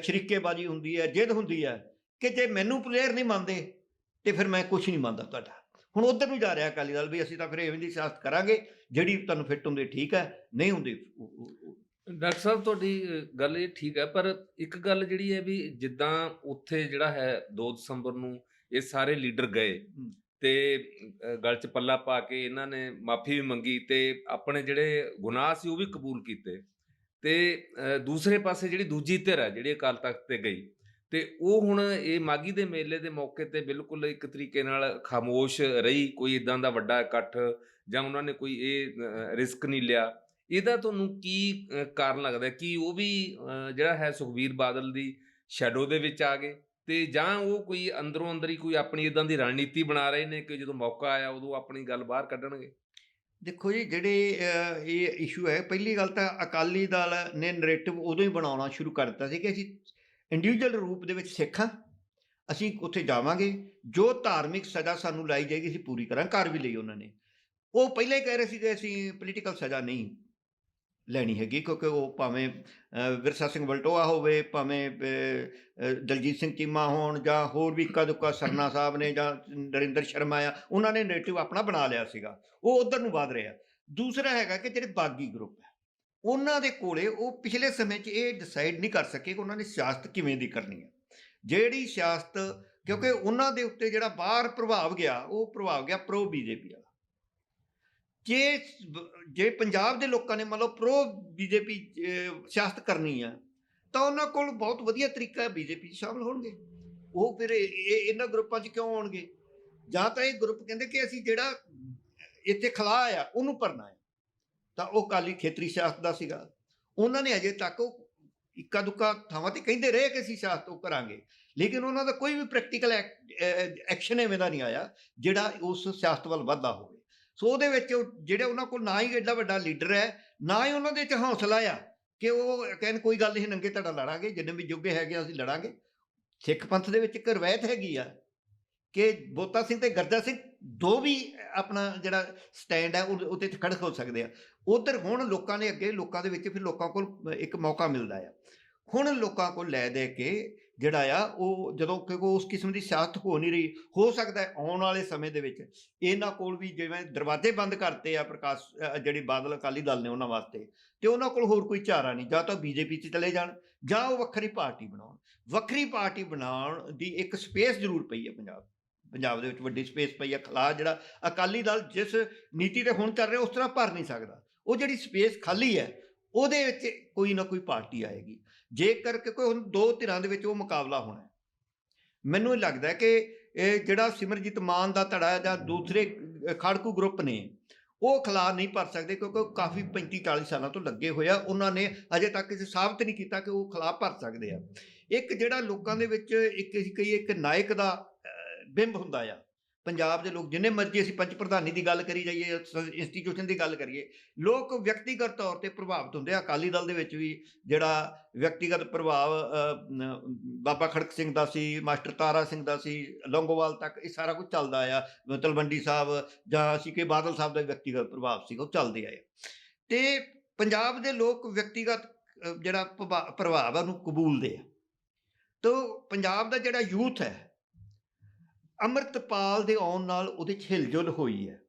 ਸ਼ਰੀਕੇਬਾਜ਼ੀ ਹੁੰਦੀ ਹੈ, ਜਿੱਦ ਹੁੰਦੀ ਹੈ, ਕਿ ਜੇ ਮੈਨੂੰ ਪਲੇਅਰ ਨਹੀਂ ਮੰਨਦੇ, ਤੇ ਫਿਰ ਮੈਂ ਕੁਝ ਨਹੀਂ ਮੰਨਦਾ ਤੁਹਾਡਾ। ਹੁਣ ਉਧਰ ਨੂੰ ਜਾ ਰਿਹਾ ਅਕਾਲੀ ਦਲ ਵੀ ਅਸੀਂ ਤਾਂ ਫਿਰ ਐਵੇਂ ਦੀ ਸਿਆਸਤ ਕਰਾਂਗੇ, ਜਿਹੜੀ ਤੁਹਾਨੂੰ ਫਿੱਟ ਹੁੰਦੀ ਠੀਕ ਹੈ, ਨਹੀਂ ਹੁੰਦੀ ਡਾਕਟਰ ਸਾਹਿਬ, ਤੁਹਾਡੀ ਗੱਲ ਇਹ ਠੀਕ ਹੈ, ਪਰ ਇੱਕ ਗੱਲ ਜਿਹੜੀ ਹੈ ਵੀ ਜਿੱਦਾਂ ਉੱਥੇ ਜਿਹੜਾ ਹੈ 2 ਦਸੰਬਰ ਨੂੰ ਇਹ ਸਾਰੇ ਲੀਡਰ ਗਏ। ਤੇ ਗਲ 'ਚ ਪੱਲਾ ਪਾ ਕੇ ਇਹਨਾਂ ਨੇ ਮਾਫੀ ਵੀ ਮੰਗੀ ਤੇ ਆਪਣੇ ਜਿਹੜੇ ਗੁਨਾਹ ਸੀ ਉਹ ਵੀ ਕਬੂਲ ਕੀਤੇ ਤੇ ਦੂਸਰੇ ਪਾਸੇ ਜਿਹੜੀ ਦੂਜੀ ਧਿਰ ਹੈ ਜਿਹੜੀ ਅਕਾਲ ਤਖਤ ਤੇ ਗਈ ਤੇ ਉਹ ਹੁਣ ਇਹ ਮਾਗੀ ਦੇ ਮੇਲੇ ਦੇ ਮੌਕੇ ਤੇ ਬਿਲਕੁਲ ਇੱਕ ਤਰੀਕੇ ਨਾਲ ਖਾਮੋਸ਼ ਰਹੀ ਕੋਈ ਇਦਾਂ ਦਾ ਵੱਡਾ ਇਕੱਠ ਜਾਂ ਉਹਨਾਂ ਨੇ ਕੋਈ ਇਹ ਰਿਸਕ ਨਹੀਂ ਲਿਆ ਇਹਦਾ ਤੁਹਾਨੂੰ ਕੀ ਕਾਰਨ ਲੱਗਦਾ? ਕੀ ਉਹ ਵੀ ਜਿਹੜਾ ਹੈ ਸੁਖਬੀਰ ਬਾਦਲ ਦੀ ਸ਼ੈਡੋ ਦੇ ਵਿੱਚ ਆ ਗਏ ਤੇ ਜਾਂ ਉਹ ਕੋਈ ਅੰਦਰੋਂ ਅੰਦਰ ਹੀ ਕੋਈ ਆਪਣੀ ਇਦਾਂ ਦੀ ਰਣਨੀਤੀ ਬਣਾ ਰਹੇ ਨੇ ਕਿ ਜਦੋਂ ਮੌਕਾ ਆਇਆ ਉਦੋਂ ਆਪਣੀ ਗੱਲ ਬਾਹਰ ਕੱਢਣਗੇ? ਦੇਖੋ ਜੀ, ਜਿਹੜੇ ਇਹ ਇਸ਼ੂ ਹੈ, ਪਹਿਲੀ ਗੱਲ ਤਾਂ ਅਕਾਲੀ ਦਲ ਨੇ ਨੈਰੇਟਿਵ ਉਦੋਂ ਹੀ ਬਣਾਉਣਾ ਸ਼ੁਰੂ ਕਰ ਦਿੱਤਾ ਸੀ ਕਿ ਅਸੀਂ ਇੰਡੀਵਿਜੂਅਲ ਰੂਪ ਦੇ ਵਿੱਚ ਸਿੱਖ ਹਾਂ, ਅਸੀਂ ਉੱਥੇ ਜਾਵਾਂਗੇ, ਜੋ ਧਾਰਮਿਕ ਸਜ਼ਾ ਸਾਨੂੰ ਲਾਈ ਜਾਏਗੀ, ਅਸੀਂ ਪੂਰੀ ਕਰਾਂ ਘਰ ਵੀ ਲਈ ਉਹਨਾਂ ਨੇ। ਉਹ ਪਹਿਲਾਂ ਹੀ ਕਹਿ ਰਹੇ ਸੀ ਕਿ ਅਸੀਂ ਪੋਲੀਟੀਕਲ ਸਜ਼ਾ ਨਹੀਂ ਲੈਣੀ ਹੈਗੀ, ਕਿਉਂਕਿ ਉਹ ਭਾਵੇਂ ਵਿਰਸਾ ਸਿੰਘ ਵਲਟੋਆ ਹੋਵੇ, ਭਾਵੇਂ ਦਲਜੀਤ ਸਿੰਘ ਚੀਮਾ ਹੋਣ ਜਾਂ ਹੋਰ ਵੀ ਇੱਕਾ ਦੁੱਕਾ ਸਰਨਾ ਸਾਹਿਬ ਨੇ ਜਾਂ ਨਰਿੰਦਰ ਸ਼ਰਮਾ ਆ, ਉਹਨਾਂ ਨੇ ਨੈਰੇਟਿਵ ਆਪਣਾ ਬਣਾ ਲਿਆ ਸੀਗਾ। ਉਹ ਉਧਰ ਨੂੰ ਵਧ ਰਿਹਾ। ਦੂਸਰਾ ਹੈਗਾ ਕਿ ਜਿਹੜੇ ਬਾਗੀ ਗਰੁੱਪ ਹੈ, ਉਹਨਾਂ ਦੇ ਕੋਲੇ ਉਹ ਪਿਛਲੇ ਸਮੇਂ 'ਚ ਇਹ ਡਿਸਾਈਡ ਨਹੀਂ ਕਰ ਸਕੇ ਕਿ ਉਹਨਾਂ ਨੇ ਸਿਆਸਤ ਕਿਵੇਂ ਦੀ ਕਰਨੀ ਹੈ। ਜਿਹੜੀ ਸਿਆਸਤ, ਕਿਉਂਕਿ ਉਹਨਾਂ ਦੇ ਉੱਤੇ ਜਿਹੜਾ ਬਾਹਰ ਪ੍ਰਭਾਵ ਗਿਆ, ਉਹ ਪ੍ਰਭਾਵ ਗਿਆ ਪ੍ਰੋ ਬੀਜੇਪੀ ਵਾਲਾ ਜੇ ਜੇ ਪੰਜਾਬ ਦੇ ਲੋਕਾਂ ਨੇ ਮੰਨ ਲਓ ਪ੍ਰੋ ਬੀਜੇਪੀ ਸਿਆਸਤ ਕਰਨੀ ਆ, ਤਾਂ ਉਹਨਾਂ ਕੋਲ ਬਹੁਤ ਵਧੀਆ ਤਰੀਕਾ ਹੈ ਬੀਜੇਪੀ 'ਚ ਸ਼ਾਮਲ ਹੋਣਗੇ। ਉਹ ਫਿਰ ਇਹ- ਇਹਨਾਂ ਗਰੁੱਪਾਂ 'ਚ ਕਿਉਂ ਆਉਣਗੇ? ਜਾਂ ਤਾਂ ਇਹ ਗਰੁੱਪ ਕਹਿੰਦੇ ਕਿ ਅਸੀਂ ਜਿਹੜਾ ਇੱਥੇ ਖਲਾ ਆ ਉਹਨੂੰ ਭਰਨਾ ਹੈ। ਤਾਂ ਉਹ ਕਾਲੀ ਖੇਤਰੀ ਸਿਆਸਤ ਦਾ ਸੀਗਾ। ਉਹਨਾਂ ਨੇ ਅਜੇ ਤੱਕ ਉਹ ਇੱਕਾ ਦੁੱਕਾ ਥਾਵਾਂ ਤੇ ਕਹਿੰਦੇ ਰਹੇ ਕਿ ਅਸੀਂ ਸਿਆਸਤ ਉਹ ਕਰਾਂਗੇ। ਲੇਕਿਨ ਉਹਨਾਂ ਦਾ ਕੋਈ ਵੀ ਪ੍ਰੈਕਟੀਕਲ ਐਕਸ਼ਨ ਐਵੇਂ ਦਾ ਨਹੀਂ ਆਇਆ, ਜਿਹੜਾ ਉਸ ਸਿਆਸਤ ਵੱਲ ਵਧਦਾ ਹੋਵੇ। ਸੋ ਉਹਦੇ ਵਿੱਚ ਜਿਹੜੇ ਉਹਨਾਂ ਕੋਲ ਨਾ ਹੀ ਐਡਾ ਵੱਡਾ ਲੀਡਰ ਹੈ ਨਾ ਹੀ ਉਹਨਾਂ ਦੇ ਚ ਹੌਸਲਾ ਆ ਕਿ ਉਹ ਕਹਿਣ ਕੋਈ ਗੱਲ ਨਹੀਂ ਨੰਗੇ ਤੁਹਾਡਾ ਲੜਾਂਗੇ ਜਿੰਨੇ ਵੀ ਜੁਗੇ ਹੈਗੇ ਆ, ਅਸੀਂ ਲੜਾਂਗੇ। ਸਿੱਖ ਪੰਥ ਦੇ ਵਿੱਚ ਇੱਕ ਰਵਾਇਤ ਹੈਗੀ ਆ ਕਿ ਬੋਤਾ ਸਿੰਘ ਤੇ ਗਰਜਾ ਸਿੰਘ ਦੋ ਵੀ ਆਪਣਾ ਜਿਹੜਾ ਸਟੈਂਡ ਹੈ ਉਹ- ਉਹਦੇ ਤੇ ਖੜਕ ਹੋ ਸਕਦੇ ਆ। ਉਧਰ ਹੁਣ ਲੋਕਾਂ ਨੇ ਅੱਗੇ ਲੋਕਾਂ ਦੇ ਵਿੱਚ ਫਿਰ ਲੋਕਾਂ ਕੋਲ ਇੱਕ ਮੌਕਾ ਮਿਲਦਾ ਆ। ਹੁਣ ਲੋਕਾਂ ਕੋਲ ਲੈ ਦੇ ਕੇ ਜਿਹੜਾ ਆ ਉਹ ਜਦੋਂ ਕਿਉਂਕਿ ਉਸ ਕਿਸਮ ਦੀ ਸਿਆਸਤ ਹੋ ਨਹੀਂ ਰਹੀ ਹੋ ਸਕਦਾ ਹੈ ਆਉਣ ਵਾਲੇ ਸਮੇਂ ਦੇ ਵਿੱਚ ਇਹਨਾਂ ਕੋਲ ਵੀ ਜਿਵੇਂ ਦਰਵਾਜ਼ੇ ਬੰਦ ਕਰਤੇ ਆ ਪ੍ਰਕਾਸ਼ ਅ, ਜਿਹੜੀ ਬਾਦਲ ਅਕਾਲੀ ਦਲ ਨੇ ਉਹਨਾਂ ਵਾਸਤੇ ਤੇ ਉਹਨਾਂ ਕੋਲ ਹੋਰ ਕੋਈ ਚਾਰਾ ਨਹੀਂ ਜਾਂ ਤਾਂ ਬੀਜੇਪੀ 'ਚ ਚਲੇ ਜਾਣ ਜਾਂ ਉਹ ਵੱਖਰੀ ਪਾਰਟੀ ਬਣਾਉਣ। ਵੱਖਰੀ ਪਾਰਟੀ ਬਣਾਉਣ ਦੀ ਇੱਕ ਸਪੇਸ ਜ਼ਰੂਰ ਪਈ ਹੈ ਪੰਜਾਬ ਪੰਜਾਬ ਦੇ ਵਿੱਚ ਵੱਡੀ ਸਪੇਸ ਪਈ ਹੈ ਖਲਾ ਜਿਹੜਾ ਅਕਾਲੀ ਦਲ ਜਿਸ ਨੀਤੀ ਤੇ ਹੁਣ ਚੱਲ ਰਿਹਾ ਉਸ ਤਰ੍ਹਾਂ ਭਰ ਨਹੀਂ ਸਕਦਾ। ਉਹ ਜਿਹੜੀ ਸਪੇਸ ਖਾਲੀ ਹੈ ਉਹਦੇ ਵਿੱਚ ਕੋਈ ਨਾ ਕੋਈ ਪਾਰਟੀ ਆਏਗੀ। ਜੇਕਰ ਕਿ ਕੋਈ ਹੁਣ ਦੋ ਧਿਰਾਂ ਦੇ ਵਿੱਚ ਉਹ ਮੁਕਾਬਲਾ ਹੋਣਾ ਮੈਨੂੰ ਇਹ ਲੱਗਦਾ ਹੈ ਕਿ ਇਹ ਜਿਹੜਾ ਸਿਮਰਜੀਤ ਮਾਨ ਦਾ ਧੜਾ ਜਾਂ ਦੂਸਰੇ ਅ, ਖਾੜਕੂ ਗਰੁੱਪ ਨੇ ਉਹ ਖਲਾ ਨਹੀਂ ਭਰ ਸਕਦੇ ਕਿਉਂਕਿ ਉਹ ਕਾਫੀ 35 40 ਸਾਲਾਂ ਤੋਂ ਲੱਗੇ ਹੋਏ ਆ। ਉਹਨਾਂ ਨੇ ਅਜੇ ਤੱਕ ਕਿਸੇ ਸਾਬਤ ਨਹੀਂ ਕੀਤਾ ਕਿ ਉਹ ਖਲਾ ਭਰ ਸਕਦੇ ਆ। ਇੱਕ ਜਿਹੜਾ ਲੋਕਾਂ ਦੇ ਵਿੱਚ ਇੱਕ ਕਈ ਇੱਕ ਨਾਇਕ ਦਾ ਬਿੰਬ ਹੁੰਦਾ ਆ ਪੰਜਾਬ ਦੇ ਲੋਕ ਜਿੰਨੇ ਮਰਜ਼ੀ ਅਸੀਂ ਪੰਚ ਪ੍ਰਧਾਨੀ ਦੀ ਗੱਲ ਕਰੀ ਜਾਈਏ ਇੰਸਟੀਟਿਊਸ਼ਨ ਦੀ ਗੱਲ ਕਰੀਏ, ਲੋਕ ਵਿਅਕਤੀਗਤ ਤੌਰ ਤੇ ਪ੍ਰਭਾਵਿਤ ਹੁੰਦੇ ਆ। ਅਕਾਲੀ ਦਲ ਦੇ ਵਿੱਚ ਵੀ ਜਿਹੜਾ ਵਿਅਕਤੀਗਤ ਪ੍ਰਭਾਵ ਬਾਬਾ ਖੜਕ ਸਿੰਘ ਦਾ ਸੀ, ਮਾਸਟਰ ਤਾਰਾ ਸਿੰਘ ਦਾ ਸੀ, ਲੌਂਗੋਵਾਲ ਤੱਕ ਇਹ ਸਾਰਾ ਕੁਝ ਚੱਲਦਾ ਆ ਤਲਵੰਡੀ ਸਾਹਿਬ ਜਾਂ ਅਸੀਂ ਕਿ ਬਾਦਲ ਸਾਹਿਬ ਦਾ ਵਿਅਕਤੀਗਤ ਪ੍ਰਭਾਵ ਸੀ, ਉਹ ਚੱਲਦੇ ਆਏ। ਤੇ ਪੰਜਾਬ ਦੇ ਲੋਕ ਵਿਅਕਤੀਗਤ ਜਿਹੜਾ ਪ੍ਰਭਾ- ਪ੍ਰਭਾਵ ਆ ਉਹਨੂੰ ਕਬੂਲਦੇ ਆ। ਤੋ ਪੰਜਾਬ ਦਾ ਜਿਹੜਾ ਯੂਥ ਹੈ ਅੰਮ੍ਰਿਤਪਾਲ ਦੇ ਆਉਣ ਨਾਲ ਉਹਦੇ 'ਚ ਹਿਲਜੁਲ ਹੋਈ ਹੈ।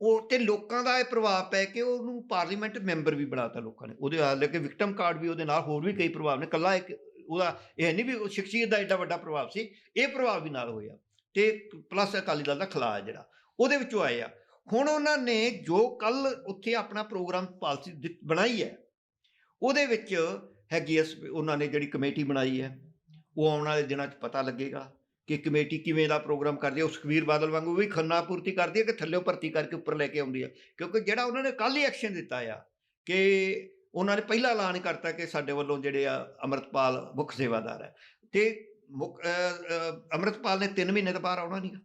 ਉਹ ਤੇ ਲੋਕਾਂ ਦਾ ਇਹ ਪ੍ਰਭਾਵ ਪੈ ਕੇ ਉਹਨੂੰ ਪਾਰਲੀਮੈਂਟ ਮੈਂਬਰ ਵੀ ਬਣਾਤਾ ਲੋਕਾਂ ਨੇ। ਉਹਦੇ ਹਾਲੇ ਕਿ ਵਿਕਟਮ ਕਾਰਡ ਵੀ ਉਹਦੇ ਨਾਲ ਹੋਰ ਵੀ ਕਈ ਪ੍ਰਭਾਵ ਨੇ। ਕੱਲਾ ਇੱਕ ਉਹਦਾ ਇਹ ਨਹੀਂ ਵੀ ਉਹ ਸ਼ਖਸੀਅਤ ਦਾ ਐਡਾ ਵੱਡਾ ਪ੍ਰਭਾਵ ਸੀ, ਇਹ ਪ੍ਰਭਾਵ ਵੀ ਨਾਲ ਹੋਇਆ। ਤੇ ਪਲੱਸ ਅਕਾਲੀ ਦਲ ਦਾ ਖਲਾ ਹੈ ਜਿਹੜਾ, ਉਹਦੇ ਵਿੱਚੋਂ ਆਏ ਆ। ਹੁਣ ਉਹਨਾਂ ਨੇ ਜੋ ਕੱਲ ਉੱਥੇ ਆਪਣਾ ਪ੍ਰੋਗਰਾਮ ਪਾਲਿਸੀ ਬਣਾਈ ਹੈ, ਉਹਦੇ ਵਿੱਚ ਹੈਗੀ ਐ ਉਹਨਾਂ ਨੇ ਜਿਹੜੀ ਕਮੇਟੀ ਬਣਾਈ ਹੈ, ਉਹ ਆਉਣ ਵਾਲੇ ਦਿਨਾਂ 'ਚ ਪਤਾ ਲੱਗੇਗਾ। ਕਿ ਕਮੇਟੀ ਕਿਵੇਂ ਦਾ ਪ੍ਰੋਗਰਾਮ ਕਰਦੀ ਹੈ ਉਹ ਸੁਖਬੀਰ ਬਾਦਲ ਵਾਂਗੂ ਵੀ ਖੰਨਾ ਪੂਰਤੀ ਕਰਦੀ ਹੈ ਕਿ ਥੱਲੇੋਂ ਭਰਤੀ ਕਰਕੇ ਉੱਪਰ ਲੈ ਕੇ ਆਉਂਦੀ ਹੈ। ਕਿਉਂਕਿ ਜਿਹੜਾ ਉਹਨਾਂ ਨੇ ਕੱਲ ਹੀ ਐਕਸ਼ਨ ਦਿੱਤਾ ਆ ਕਿ ਉਹਨਾਂ ਨੇ ਪਹਿਲਾ ਐਲਾਨ ਕਰਤਾ ਕਿ ਸਾਡੇ ਵੱਲੋਂ ਜਿਹੜੇ ਆ ਅਮਰਤਪਾਲ ਮੁੱਖ ਸੇਵਾਦਾਰ ਹੈ। ਤੇ ਮੁੱਖ ਅਹ, ਅਮਰਤਪਾਲ ਨੇ 3 ਮਹੀਨੇ ਤੋਂ ਬਾਹਰ ਆਉਣਾ ਨਹੀਂਗਾ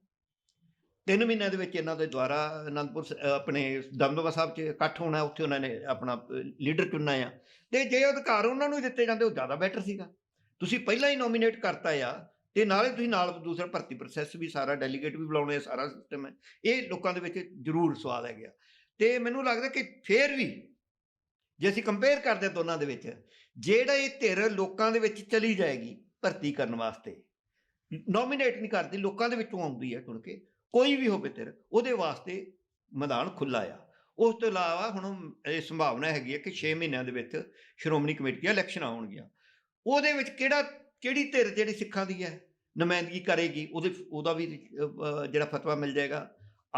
3 ਮਹੀਨਿਆਂ ਦੇ ਵਿੱਚ ਇਹਨਾਂ ਦੇ ਦੁਆਰਾ ਅਨੰਦਪੁਰ ਸ- ਆਪਣੇ ਦਮਦਮਾ ਸਾਹਿਬ 'ਚ ਇਕੱਠ ਹੋਣਾ ਉੱਥੇ ਉਹਨਾਂ ਨੇ ਆਪਣਾ ਲੀਡਰ ਚੁਣਨਾ ਆ। ਤੇ ਜੇ ਅਧਿਕਾਰ ਉਹਨਾਂ ਨੂੰ ਦਿੱਤੇ ਜਾਂਦੇ ਉਹ ਜ਼ਿਆਦਾ ਬੈਟਰ ਸੀਗਾ। ਤੁਸੀਂ ਪਹਿਲਾਂ ਹੀ ਨੋਮੀਨੇਟ ਕਰਤਾ ਆ ਤੇ ਨਾਲੇ ਤੁਸੀਂ ਨਾਲ ਦੂਸਰਾ ਭਰਤੀ ਪ੍ਰੋਸੈਸ ਵੀ ਸਾਰਾ ਡੈਲੀਗੇਟ ਵੀ ਬੁਲਾਉਣੇ ਆ, ਸਾਰਾ ਸਿਸਟਮ ਹੈ। ਇਹ ਲੋਕਾਂ ਦੇ ਵਿੱਚ ਜ਼ਰੂਰ ਸਵਾਲ ਹੈ ਗਿਆ ਤੇ ਮੈਨੂੰ ਲੱਗਦਾ ਕਿ ਫੇਰ ਵੀ ਜੇ ਅਸੀਂ ਕੰਪੇਅਰ ਕਰਦੇ ਹਾਂ ਦੋਨਾਂ ਦੇ ਵਿੱਚ ਜਿਹੜਾ ਇਹ ਧਿਰ ਲੋਕਾਂ ਦੇ ਵਿੱਚ ਚਲੀ ਜਾਏਗੀ ਭਰਤੀ ਕਰਨ ਵਾਸਤੇ ਨੋਮੀਨੇਟ ਨਹੀਂ ਕਰਦੀ ਲੋਕਾਂ ਦੇ ਵਿੱਚੋਂ ਆਉਂਦੀ ਹੈ ਚੁਣ ਕੇ ਕੋਈ ਵੀ ਹੋਵੇ ਧਿਰ ਉਹਦੇ ਵਾਸਤੇ ਮੈਦਾਨ ਖੁੱਲਾ ਆ। ਉਸ ਤੋਂ ਇਲਾਵਾ ਹੁਣ ਇਹ ਸੰਭਾਵਨਾ ਹੈਗੀ ਹੈ ਕਿ 6 ਮਹੀਨਿਆਂ ਦੇ ਵਿੱਚ ਸ਼੍ਰੋਮਣੀ ਕਮੇਟੀ ਦੀਆਂ ਇਲੈਕਸ਼ਨ ਆਉਣਗੀਆਂ ਉਹਦੇ ਵਿੱਚ ਕਿਹੜਾ ਕਿਹੜੀ ਧਿਰ ਜਿਹੜੀ ਸਿੱਖਾਂ ਦੀ ਹੈ? ਨੁਮਾਇੰਦਗੀ ਕਰੇਗੀ, ਉਹਦੇ ਉਹਦਾ ਵੀ ਜਿਹੜਾ ਫਤਵਾ ਮਿਲ ਜਾਏਗਾ।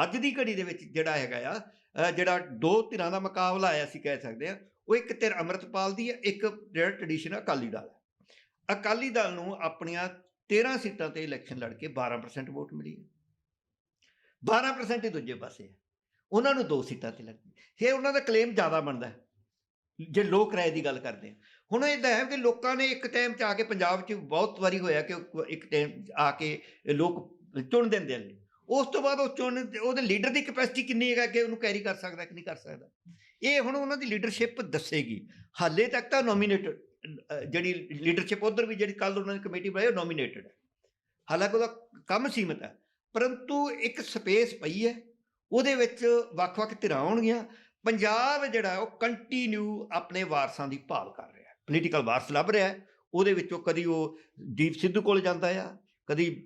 ਅੱਜ ਦੀ ਘੜੀ ਦੇ ਵਿੱਚ ਜਿਹੜਾ ਹੈਗਾ ਆ ਜਿਹੜਾ ਦੋ ਧਿਰਾਂ ਦਾ ਮੁਕਾਬਲਾ ਆਇਆ ਅਸੀਂ ਕਹਿ ਸਕਦੇ ਆ ਉਹ ਇੱਕ ਧਿਰ ਅੰਮ੍ਰਿਤਪਾਲ ਦੀ ਹੈ, ਇੱਕ ਜਿਹੜਾ ਟ੍ਰੈਡੀਸ਼ਨ ਅਕਾਲੀ ਦਲ ਹੈ। ਅਕਾਲੀ ਦਲ ਨੂੰ ਆਪਣੀਆਂ 13 ਸੀਟਾਂ ਤੇ ਇਲੈਕਸ਼ਨ ਲੜ ਕੇ 12% ਵੋਟ ਮਿਲੀ ਹੈ। 12% ਹੀ ਦੂਜੇ ਪਾਸੇ ਹੈ। ਉਹਨਾਂ ਨੂੰ ਦੋ ਸੀਟਾਂ ਤੇ ਲੱਗੀ। ਫਿਰ ਉਹਨਾਂ ਦਾ ਕਲੇਮ ਜ਼ਿਆਦਾ ਬਣਦਾ ਜੇ ਲੋਕ ਰਾਏ ਦੀ ਗੱਲ ਕਰਦੇ ਆ ਹੁਣ ਇਹਦਾ ਹੈ ਕਿ ਲੋਕਾਂ ਨੇ ਇੱਕ ਟਾਈਮ 'ਚ ਆ ਕੇ ਪੰਜਾਬ 'ਚ ਬਹੁਤ ਵਾਰੀ ਹੋਇਆ ਕਿ ਇੱਕ ਟਾਈਮ ਆ ਕੇ ਲੋਕ ਚੁਣ ਦਿੰਦੇ ਨੇ। ਉਸ ਤੋਂ ਬਾਅਦ ਉਹ ਚੁਣ, ਉਹਦੇ ਲੀਡਰ ਦੀ ਕਪੈਸਿਟੀ ਕਿੰਨੀ ਹੈਗਾ ਕਿ ਉਹਨੂੰ ਕੈਰੀ ਕਰ ਸਕਦਾ ਕਿ ਨਹੀਂ ਕਰ ਸਕਦਾ? ਇਹ ਹੁਣ ਉਹਨਾਂ ਦੀ ਲੀਡਰਸ਼ਿਪ ਦੱਸੇਗੀ। ਹਾਲੇ ਤੱਕ ਤਾਂ ਨੋਮੀਨੇਟਡ ਜਿਹੜੀ ਲੀਡਰਸ਼ਿਪ ਉਧਰ ਵੀ ਜਿਹੜੀ ਕੱਲ ਉਹਨਾਂ ਨੇ ਕਮੇਟੀ ਬਣਾਈ ਉਹ ਨੋਮੀਨੇਟਡ ਹੈ। ਹਾਲਾਂਕਿ ਉਹਦਾ ਕੰਮ ਸੀਮਤ ਹੈ, ਪਰੰਤੂ ਇੱਕ ਸਪੇਸ ਪਈ ਹੈ, ਉਹਦੇ ਵਿੱਚ ਵੱਖ-ਵੱਖ ਧਿਰਾਂ ਆਉਣਗੀਆਂ ਪੰਜਾਬ ਜਿਹੜਾ ਉਹ ਕੰਟੀਨਿਊ ਆਪਣੇ ਵਾਰਸਾਂ ਦੀ ਭਾਲ ਕਰ ਰਿਹਾ ਪੋਲੀਟੀਕਲ ਵਾਰਸ ਲੱਭ ਰਿਹਾ ਉਹਦੇ ਵਿੱਚੋਂ ਕਦੀ ਉਹ ਦੀਪ ਸਿੱਧੂ ਕੋਲ ਜਾਂਦਾ ਆ, ਕਦੀ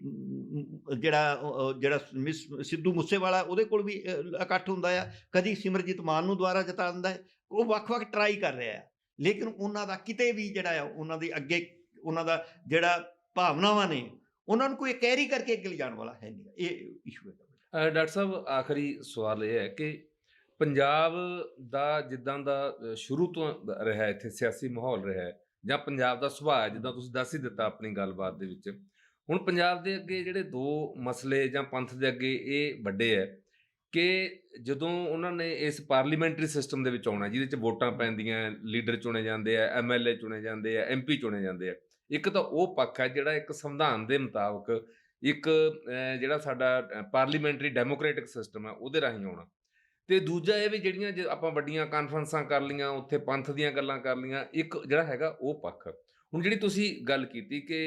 ਜਿਹੜਾ ਜਿਹੜਾ ਮਿਸ- ਸਿੱਧੂ ਮੂਸੇਵਾਲਾ ਉਹਦੇ ਕੋਲ ਵੀ ਇਕੱਠ ਹੁੰਦਾ ਆ, ਕਦੀ ਸਿਮਰਜੀਤ ਮਾਨ ਨੂੰ ਦੁਆਰਾ ਜਿਤਾਉਂਦਾ ਹੈ, ਉਹ ਵੱਖ-ਵੱਖ ਟਰਾਈ ਕਰ ਰਿਹਾ ਹੈ। ਲੇਕਿਨ ਉਹਨਾਂ ਦਾ ਕਿਤੇ ਵੀ ਜਿਹੜਾ ਆ, ਉਹਨਾਂ ਦੀ ਅੱਗੇ ਉਹਨਾਂ ਦਾ ਜਿਹੜਾ ਭਾਵਨਾਵਾਂ ਨੇ, ਉਹਨਾਂ ਨੂੰ ਕੋਈ ਕੈਰੀ ਕਰਕੇ ਅੱਗੇ ਲਿਜਾਣ ਵਾਲਾ ਹੈ ਨਹੀਂ ਇਹ ਇਸ਼ੂ ਹੈ ਡਾਕਟਰ ਸਾਹਿਬ, ਆਖਰੀ ਸਵਾਲ ਇਹ ਹੈ ਕਿ ਪੰਜਾਬ ਦਾ ਜਿੱਦਾਂ ਦਾ ਸ਼ੁਰੂ ਤੋਂ ਰਿਹਾ ਇੱਥੇ ਸਿਆਸੀ ਮਾਹੌਲ ਰਿਹਾ ਜਾਂ ਪੰਜਾਬ ਦਾ ਸੁਭਾਅ ਜਿੱਦਾਂ ਤੁਸੀਂ ਦੱਸ ਹੀ ਦਿੱਤਾ ਆਪਣੀ ਗੱਲਬਾਤ ਦੇ ਵਿੱਚ। ਹੁਣ ਪੰਜਾਬ ਦੇ ਅੱਗੇ ਜਿਹੜੇ ਦੋ ਮਸਲੇ ਜਾਂ ਪੰਥ ਦੇ ਅੱਗੇ ਇਹ ਵੱਡੇ ਹੈ ਕਿ ਜਦੋਂ ਉਹਨਾਂ ਨੇ ਇਸ ਪਾਰਲੀਮੈਂਟਰੀ ਸਿਸਟਮ ਦੇ ਵਿੱਚ ਆਉਣਾ, ਜਿਹਦੇ ਵਿੱਚ ਵੋਟਾਂ ਪੈਂਦੀਆਂ, ਲੀਡਰ ਚੁਣੇ ਜਾਂਦੇ ਆ ਐਮਐਲਏ ਚੁਣੇ ਜਾਂਦੇ ਆ ਐਮਪੀ ਚੁਣੇ ਜਾਂਦੇ ਆ, ਇੱਕ ਤਾਂ ਉਹ ਪੱਖ ਹੈ ਜਿਹੜਾ ਇੱਕ ਸੰਵਿਧਾਨ ਦੇ ਮੁਤਾਬਕ ਇੱਕ ਜਿਹੜਾ ਸਾਡਾ ਪਾਰਲੀਮੈਂਟਰੀ ਡੈਮੋਕ੍ਰੈਟਿਕ ਸਿਸਟਮ ਹੈ, ਉਹਦੇ ਰਾਹੀਂ ਆਉਣਾ। ਤੇ ਦੂਜਾ ਇਹ ਵੀ ਜਿਹੜੀਆਂ ਜੇ ਆਪਾਂ ਵੱਡੀਆਂ ਕਾਨਫਰੰਸਾਂ ਕਰ ਲੀਆਂ ਉੱਥੇ ਪੰਥ ਦੀਆਂ ਗੱਲਾਂ ਕਰ ਲੀਆਂ ਇੱਕ ਜਿਹੜਾ ਹੈਗਾ ਉਹ ਪੱਖ। ਹੁਣ ਜਿਹੜੀ ਤੁਸੀਂ ਗੱਲ ਕੀਤੀ ਕਿ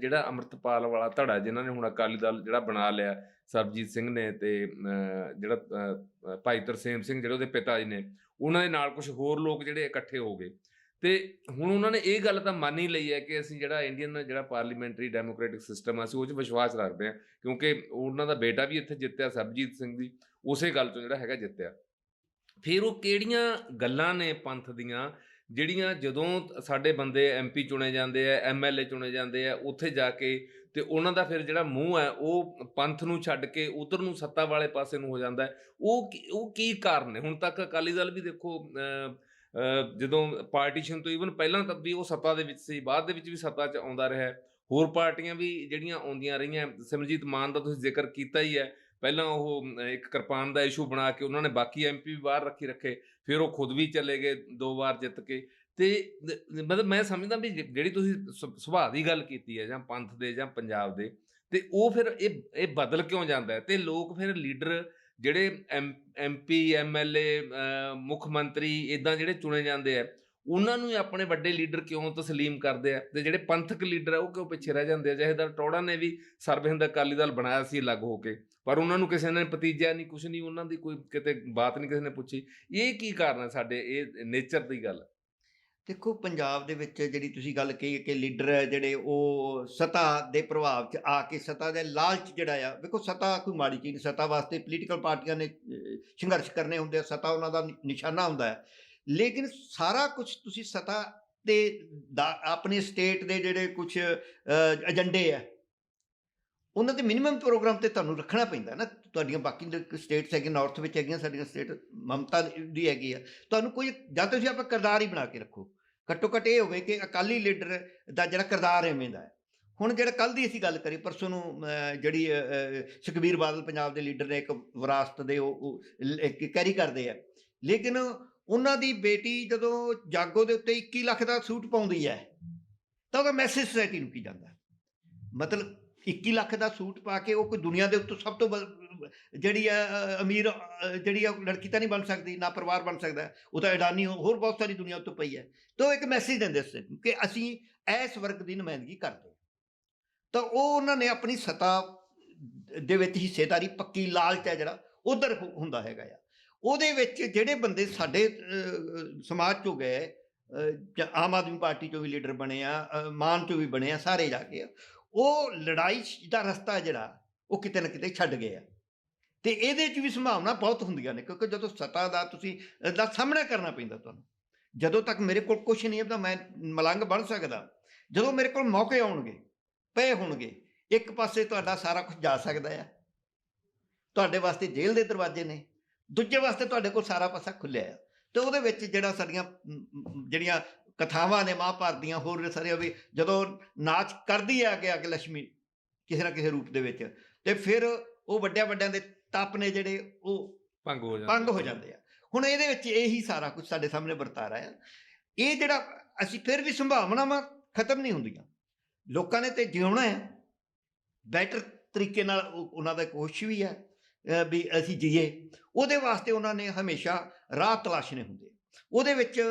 ਜਿਹੜਾ ਅੰਮ੍ਰਿਤਪਾਲ ਵਾਲਾ ਧੜਾ ਜਿਨ੍ਹਾਂ ਨੇ ਹੁਣ ਅਕਾਲੀ ਦਲ ਜਿਹੜਾ ਬਣਾ ਲਿਆ, ਸਰਬਜੀਤ ਸਿੰਘ ਨੇ ਤੇ ਜਿਹੜਾ ਭਾਈ ਤਰਸੇਮ ਸਿੰਘ ਜਿਹੜੇ ਉਹਦੇ ਪਿਤਾ ਜੀ ਨੇ, ਉਹਨਾਂ ਦੇ ਨਾਲ ਕੁਝ ਹੋਰ ਲੋਕ ਜਿਹੜੇ ਇਕੱਠੇ ਹੋ ਗਏ। ਤੇ ਹੁਣ ਉਹਨਾਂ ਨੇ ਇਹ ਗੱਲ ਤਾਂ ਮੰਨ ਹੀ ਲਈ ਹੈ ਕਿ ਅਸੀਂ ਜਿਹੜਾ ਇੰਡੀਅਨ ਜਿਹੜਾ ਪਾਰਲੀਮੈਂਟਰੀ ਡੈਮੋਕ੍ਰੈਟਿਕ ਸਿਸਟਮ ਆ, ਅਸੀਂ ਉਹ 'ਚ ਵਿਸ਼ਵਾਸ ਰੱਖਦੇ ਹਾਂ, ਕਿਉਂਕਿ ਉਹਨਾਂ ਦਾ ਬੇਟਾ ਵੀ ਇੱਥੇ ਜਿੱਤਿਆ ਸਰਬਜੀਤ ਸਿੰਘ ਦੀ ਉਸੇ ਗੱਲ ਤੋਂ ਜਿਹੜਾ ਹੈਗਾ ਜਿੱਤਿਆ। ਫਿਰ ਉਹ ਕਿਹੜੀਆਂ ਗੱਲਾਂ ਨੇ ਪੰਥ ਦੀਆਂ, ਜਿਹੜੀਆਂ ਜਦੋਂ ਸਾਡੇ ਬੰਦੇ ਐਮਪੀ ਚੁਣੇ ਜਾਂਦੇ ਆ ਐਮਐਲਏ ਚੁਣੇ ਜਾਂਦੇ ਆ, ਉੱਥੇ ਜਾ ਕੇ ਤੇ ਉਹਨਾਂ ਦਾ ਫਿਰ ਜਿਹੜਾ ਮੂੰਹ ਹੈ, ਉਹ ਪੰਥ ਨੂੰ ਛੱਡ ਕੇ ਉਧਰ ਨੂੰ ਸੱਤਾ ਵਾਲੇ ਪਾਸੇ ਨੂੰ ਹੋ ਜਾਂਦਾ ਉਹ ਕੀ- ਉਹ ਕੀ ਕਾਰਨ ਨੇ? ਹੁਣ ਤੱਕ ਅਕਾਲੀ ਦਲ ਵੀ ਦੇਖੋ ਜਦੋਂ ਪਾਰਟੀਸ਼ਨ ਤੋਂ ਈਵਨ ਪਹਿਲਾਂ ਤੱਕ ਵੀ ਉਹ ਸੱਤਾ ਦੇ ਵਿੱਚ ਸੀ, ਬਾਅਦ ਦੇ ਵਿੱਚ ਵੀ ਸੱਤਾ 'ਚ ਆਉਂਦਾ ਰਿਹਾ ਹੋਰ ਪਾਰਟੀਆਂ ਵੀ ਜਿਹੜੀਆਂ ਆਉਂਦੀਆਂ ਰਹੀਆਂ, ਸਿਮਰਜੀਤ ਮਾਨ ਦਾ ਤੁਸੀਂ ਜ਼ਿਕਰ ਕੀਤਾ ਹੀ ਹੈ ਪਹਿਲਾਂ ਉਹ ਇੱਕ ਕਿਰਪਾਨ ਦਾ ਇਸ਼ੂ ਬਣਾ ਕੇ ਉਹਨਾਂ ਨੇ ਬਾਕੀ ਐਮਪੀ ਵੀ ਬਾਹਰ ਰੱਖੀ ਰੱਖੇ, ਫਿਰ ਉਹ ਖੁਦ ਵੀ ਚਲੇ ਗਏ, ਦੋ ਵਾਰ ਜਿੱਤ ਕੇ। ਤੇ ਮਤਲਬ ਮੈਂ ਸਮਝਦਾ ਵੀ ਜਿਹੜੀ ਤੁਸੀਂ ਸੁ- ਸੁਭਾਅ ਦੀ ਗੱਲ ਕੀਤੀ ਹੈ ਜਾਂ ਪੰਥ ਦੇ ਜਾਂ ਪੰਜਾਬ ਦੇ, ਤੇ ਉਹ ਫਿਰ ਇਹ ਇਹ ਬਦਲ ਕਿਉਂ ਜਾਂਦਾ ਹੈ? ਤੇ ਲੋਕ ਫਿਰ ਲੀਡਰ ਜਿਹੜੇ ਐਮਪੀ ਐਮਐਲਏ ਮੁੱਖ ਮੰਤਰੀ ਇਦਾਂ ਜਿਹੜੇ ਚੁਣੇ ਜਾਂਦੇ ਆ ਉਹਨਾਂ ਨੂੰ ਆਪਣੇ ਵੱਡੇ ਲੀਡਰ ਕਿਉਂ ਤਸਲੀਮ ਕਰਦੇ ਆ? ਤੇ ਜਿਹੜੇ ਪੰਥਕ ਲੀਡਰ ਆ, ਉਹ ਕਿਉਂ ਪਿੱਛੇ ਰਹਿ ਜਾਂਦੇ ਆ? ਜਹੇਦਾਰ ਟੌੜਾ ਨੇ ਵੀ ਸਰਬਹਿੰਦ ਅਕਾਲੀ ਦਲ ਬਣਾਇਆ ਸੀ ਅਲੱਗ ਹੋ ਕੇ, ਪਰ ਉਹਨਾਂ ਨੂੰ ਕਿਸੇ ਨੇ ਭਤੀਜਿਆ ਨਹੀਂ ਕੁਝ ਨਹੀਂ, ਉਹਨਾਂ ਦੀ ਕੋਈ ਕਿਤੇ ਬਾਤ ਨਹੀਂ ਕਿਸੇ ਨੇ ਪੁੱਛੀ। ਇਹ ਕੀ ਕਾਰਨ ਹੈ ਸਾਡੇ, ਇਹ ਨੇਚਰ ਦੀ ਗੱਲ? ਦੇਖੋ, ਪੰਜਾਬ ਦੇ ਵਿੱਚ ਜਿਹੜੀ ਤੁਸੀਂ ਗੱਲ ਕਹੀ ਕਿ ਲੀਡਰ ਜਿਹੜੇ, ਉਹ ਸਤਾ ਦੇ ਪ੍ਰਭਾਵ 'ਚ ਆ ਕੇ ਸਤਾ ਦੇ ਲਾਲਚ ਜਿਹੜਾ ਆ, ਵੇਖੋ ਸਤਾ ਕੋਈ ਮਾੜੀ ਚੀਜ਼ ਨਹੀਂ, ਸਤਾ ਵਾਸਤੇ ਪੋਲੀਟੀਕਲ ਪਾਰਟੀਆਂ ਨੇ ਸੰਘਰਸ਼ ਕਰਨੇ ਹੁੰਦੇ ਆ, ਸਤਾ ਉਹਨਾਂ ਦਾ ਨਿਸ਼ਾਨਾ ਹੁੰਦਾ ਹੈ ਲੇਕਿਨ ਸਾਰਾ ਕੁਝ ਤੁਸੀਂ ਸਤਾ ਤੇ ਦਾ- ਆਪਣੇ ਸਟੇਟ ਦੇ ਜਿਹੜੇ ਕੁਝ ਏਜੰਡੇ ਆ, ਉਹਨਾਂ ਦੇ ਮਿਨੀਮਮ ਪ੍ਰੋਗਰਾਮ ਤੇ ਤੁਹਾਨੂੰ ਰੱਖਣਾ ਪੈਂਦਾ ਨਾ। ਤੁਹਾਡੀਆਂ ਬਾਕੀ ਸਟੇਟਸ ਹੈਗੀਆਂ ਨਾਰਥ ਵਿੱਚ ਹੈਗੀਆਂ, ਸਾਡੀਆਂ ਸਟੇਟ ਮਮਤਾ ਦੀ ਹੈਗੀ ਆ। ਤੁਹਾਨੂੰ ਕੋਈ, ਜਾਂ ਤਾਂ ਤੁਸੀਂ ਆਪਾਂ ਕਿਰਦਾਰ ਹੀ ਬਣਾ ਕੇ ਰੱਖੋ। ਘੱਟੋ ਘੱਟ ਇਹ ਹੋਵੇ ਕਿ ਅਕਾਲੀ ਲੀਡਰ ਦਾ ਜਿਹੜਾ ਕਿਰਦਾਰ ਐਵੇਂ ਦਾ ਹੁਣ ਜਿਹੜਾ ਕੱਲ ਦੀ ਅਸੀਂ ਗੱਲ ਕਰੀ, ਪਰਸੋਂ ਨੂੰ ਜਿਹੜੀ ਸੁਖਬੀਰ ਬਾਦਲ ਪੰਜਾਬ ਦੇ ਲੀਡਰ ਨੇ ਇੱਕ ਵਿਰਾਸਤ ਦੇ ਉਹ ਕੈਰੀ ਕਰਦੇ ਆ। ਲੇਕਿਨ ਉਹਨਾਂ ਦੀ ਬੇਟੀ ਜਦੋਂ ਜਾਗੋ ਦੇ ਉੱਤੇ 21 ਲੱਖ ਦਾ ਸੂਟ ਪਾਉਂਦੀ ਹੈ, ਤਾਂ ਉਹਦਾ ਮੈਸੇਜ ਸੋਸਾਇਟੀ ਨੂੰ ਕੀ ਜਾਂਦਾ? ਮਤਲਬ 21 ਲੱਖ ਦਾ ਸੂਟ ਪਾ ਕੇ ਉਹ ਕੋਈ ਦੁਨੀਆ ਦੇ ਉੱਤੇ ਸਭ ਤੋਂ ਵ- ਜਿਹੜੀ ਆ ਅਮੀਰ ਜਿਹੜੀ ਆ ਉਹ ਲੜਕੀ ਤਾਂ ਨਹੀਂ ਬਣ ਸਕਦੀ, ਨਾ ਪਰਿਵਾਰ ਬਣ ਸਕਦਾ, ਉਹ ਤਾਂ ਅਡਾਨੀ ਹੋਰ ਬਹੁਤ ਸਾਰੀ ਦੁਨੀਆ ਉੱਤੇ ਪਈ ਹੈ। ਤਾਂ ਉਹ ਇੱਕ ਮੈਸੇਜ ਦਿੰਦੇ ਸੀ ਕਿ ਅਸੀਂ ਇਸ ਵਰਗ ਦੀ ਨੁਮਾਇੰਦਗੀ ਕਰਦੇ ਹਾਂ। ਤਾਂ ਉਹ ਉਹਨਾਂ ਨੇ ਆਪਣੀ ਸਤਾ ਦੇ ਵਿੱਚ ਹਿੱਸੇਦਾਰੀ ਪੱਕੀ, ਲਾਲਚ ਹੈ ਜਿਹੜਾ, ਉਧਰ ਹੁੰਦਾ ਹੈਗਾ ਆ। ਉਹਦੇ ਵਿੱਚ ਜਿਹੜੇ ਬੰਦੇ ਸਾਡੇ ਸਮਾਜ ਚੋਂ ਗਏ ਜਾਂ ਆਮ ਆਦਮੀ ਪਾਰਟੀ ਚੋਂ ਵੀ ਲੀਡਰ ਬਣੇ ਆ ਮਾਨ ਚੋਂ ਵੀ ਬਣੇ ਆ, ਸਾਰੇ ਜਾ ਕੇ ਉਹ ਲੜਾਈ ਦਾ ਰਸਤਾ ਜਿਹੜਾ, ਉਹ ਕਿਤੇ ਨਾ ਕਿਤੇ ਛੱਡ ਗਏ ਆ। ਤੇ ਇਹਦੇ 'ਚ ਵੀ ਸੰਭਾਵਨਾ ਬਹੁਤ ਹੁੰਦੀਆਂ ਨੇ, ਕਿਉਂਕਿ ਜਦੋਂ ਸਤਾ ਦਾ ਤੁਸੀਂ ਦਾ ਸਾਹਮਣਾ ਕਰਨਾ ਪੈਂਦਾ ਤੁਹਾਨੂੰ, ਜਦੋਂ ਤੱਕ ਮੇਰੇ ਕੋਲ ਕੁਝ ਨਹੀਂ ਹੈ ਤਾਂ ਮੈਂ ਮਲੰਗ ਬਣ ਸਕਦਾ। ਜਦੋਂ ਮੇਰੇ ਕੋਲ ਮੌਕੇ ਆਉਣਗੇ, ਪਏ ਹੋਣਗੇ, ਇੱਕ ਪਾਸੇ ਤੁਹਾਡਾ ਸਾਰਾ ਕੁਝ ਜਾ ਸਕਦਾ ਆ। ਤੁਹਾਡੇ ਵਾਸਤੇ ਜੇਲ੍ਹ ਦੇ ਦਰਵਾਜ਼ੇ ਨੇ ਦੂਜੇ ਵਾਸਤੇ ਤੁਹਾਡੇ ਕੋਲ ਸਾਰਾ ਪਾਸਾ ਖੁੱਲਿਆ ਆ। ਤੇ ਉਹਦੇ ਵਿੱਚ ਜਿਹੜਾ ਸਾਡੀਆਂ ਜਿਹੜੀਆਂ ਕਥਾਵਾਂ ਨੇ ਮਹਾਂਭਾਰਤ ਦੀਆਂ ਹੋਰ ਸਾਰੀਆਂ ਵੀ ਜਦੋਂ ਨਾਚ ਕਰਦੀ ਹੈ ਅੱਗੇ ਅੱਗੇ ਲక్ష్ਮੀ ਕਿਸੇ ਨਾ ਕਿਸੇ ਰੂਪ ਦੇ ਵਿੱਚ ਤੇ ਫਿਰ ਉਹ ਵੱਡਿਆਂ ਵੱਡਿਆਂ ਦੇ ਤਪ ਨੇ ਜਿਹੜੇ ਉਹ ਭੰਗ ਹੋ ਜਾਂਦਾ ਭੰਗ ਹੋ ਜਾਂਦੇ ਆ। ਹੁਣ ਇਹਦੇ ਵਿੱਚ ਇਹੀ ਸਾਰਾ ਕੁਝ ਸਾਡੇ ਸਾਹਮਣੇ ਵਰਤਾ ਰਿਹਾ ਹੈ ਇਹ ਜਿਹੜਾ ਅਸੀਂ ਫਿਰ ਵੀ ਸੰਭਾਵਨਾਵਾਂ ਖਤਮ ਨਹੀਂ ਹੁੰਦੀਆਂ। ਲੋਕਾਂ ਨੇ ਤੇ ਜਿਉਣਾ ਹੈ ਬੈਟਰ ਤਰੀਕੇ ਨਾਲ ਉਹ- ਉਹਨਾਂ ਦਾ ਕੋਸ਼ਿਸ਼ ਵੀ ਹੈ ਵੀ ਅਸੀਂ ਜੀਏ। ਉਹਦੇ ਵਾਸਤੇ ਉਹਨਾਂ ਨੇ ਹਮੇਸ਼ਾ ਰਾਹ ਤਲਾਸ਼ਣੇ ਹੁੰਦੇ। ਉਹਦੇ ਵਿੱਚ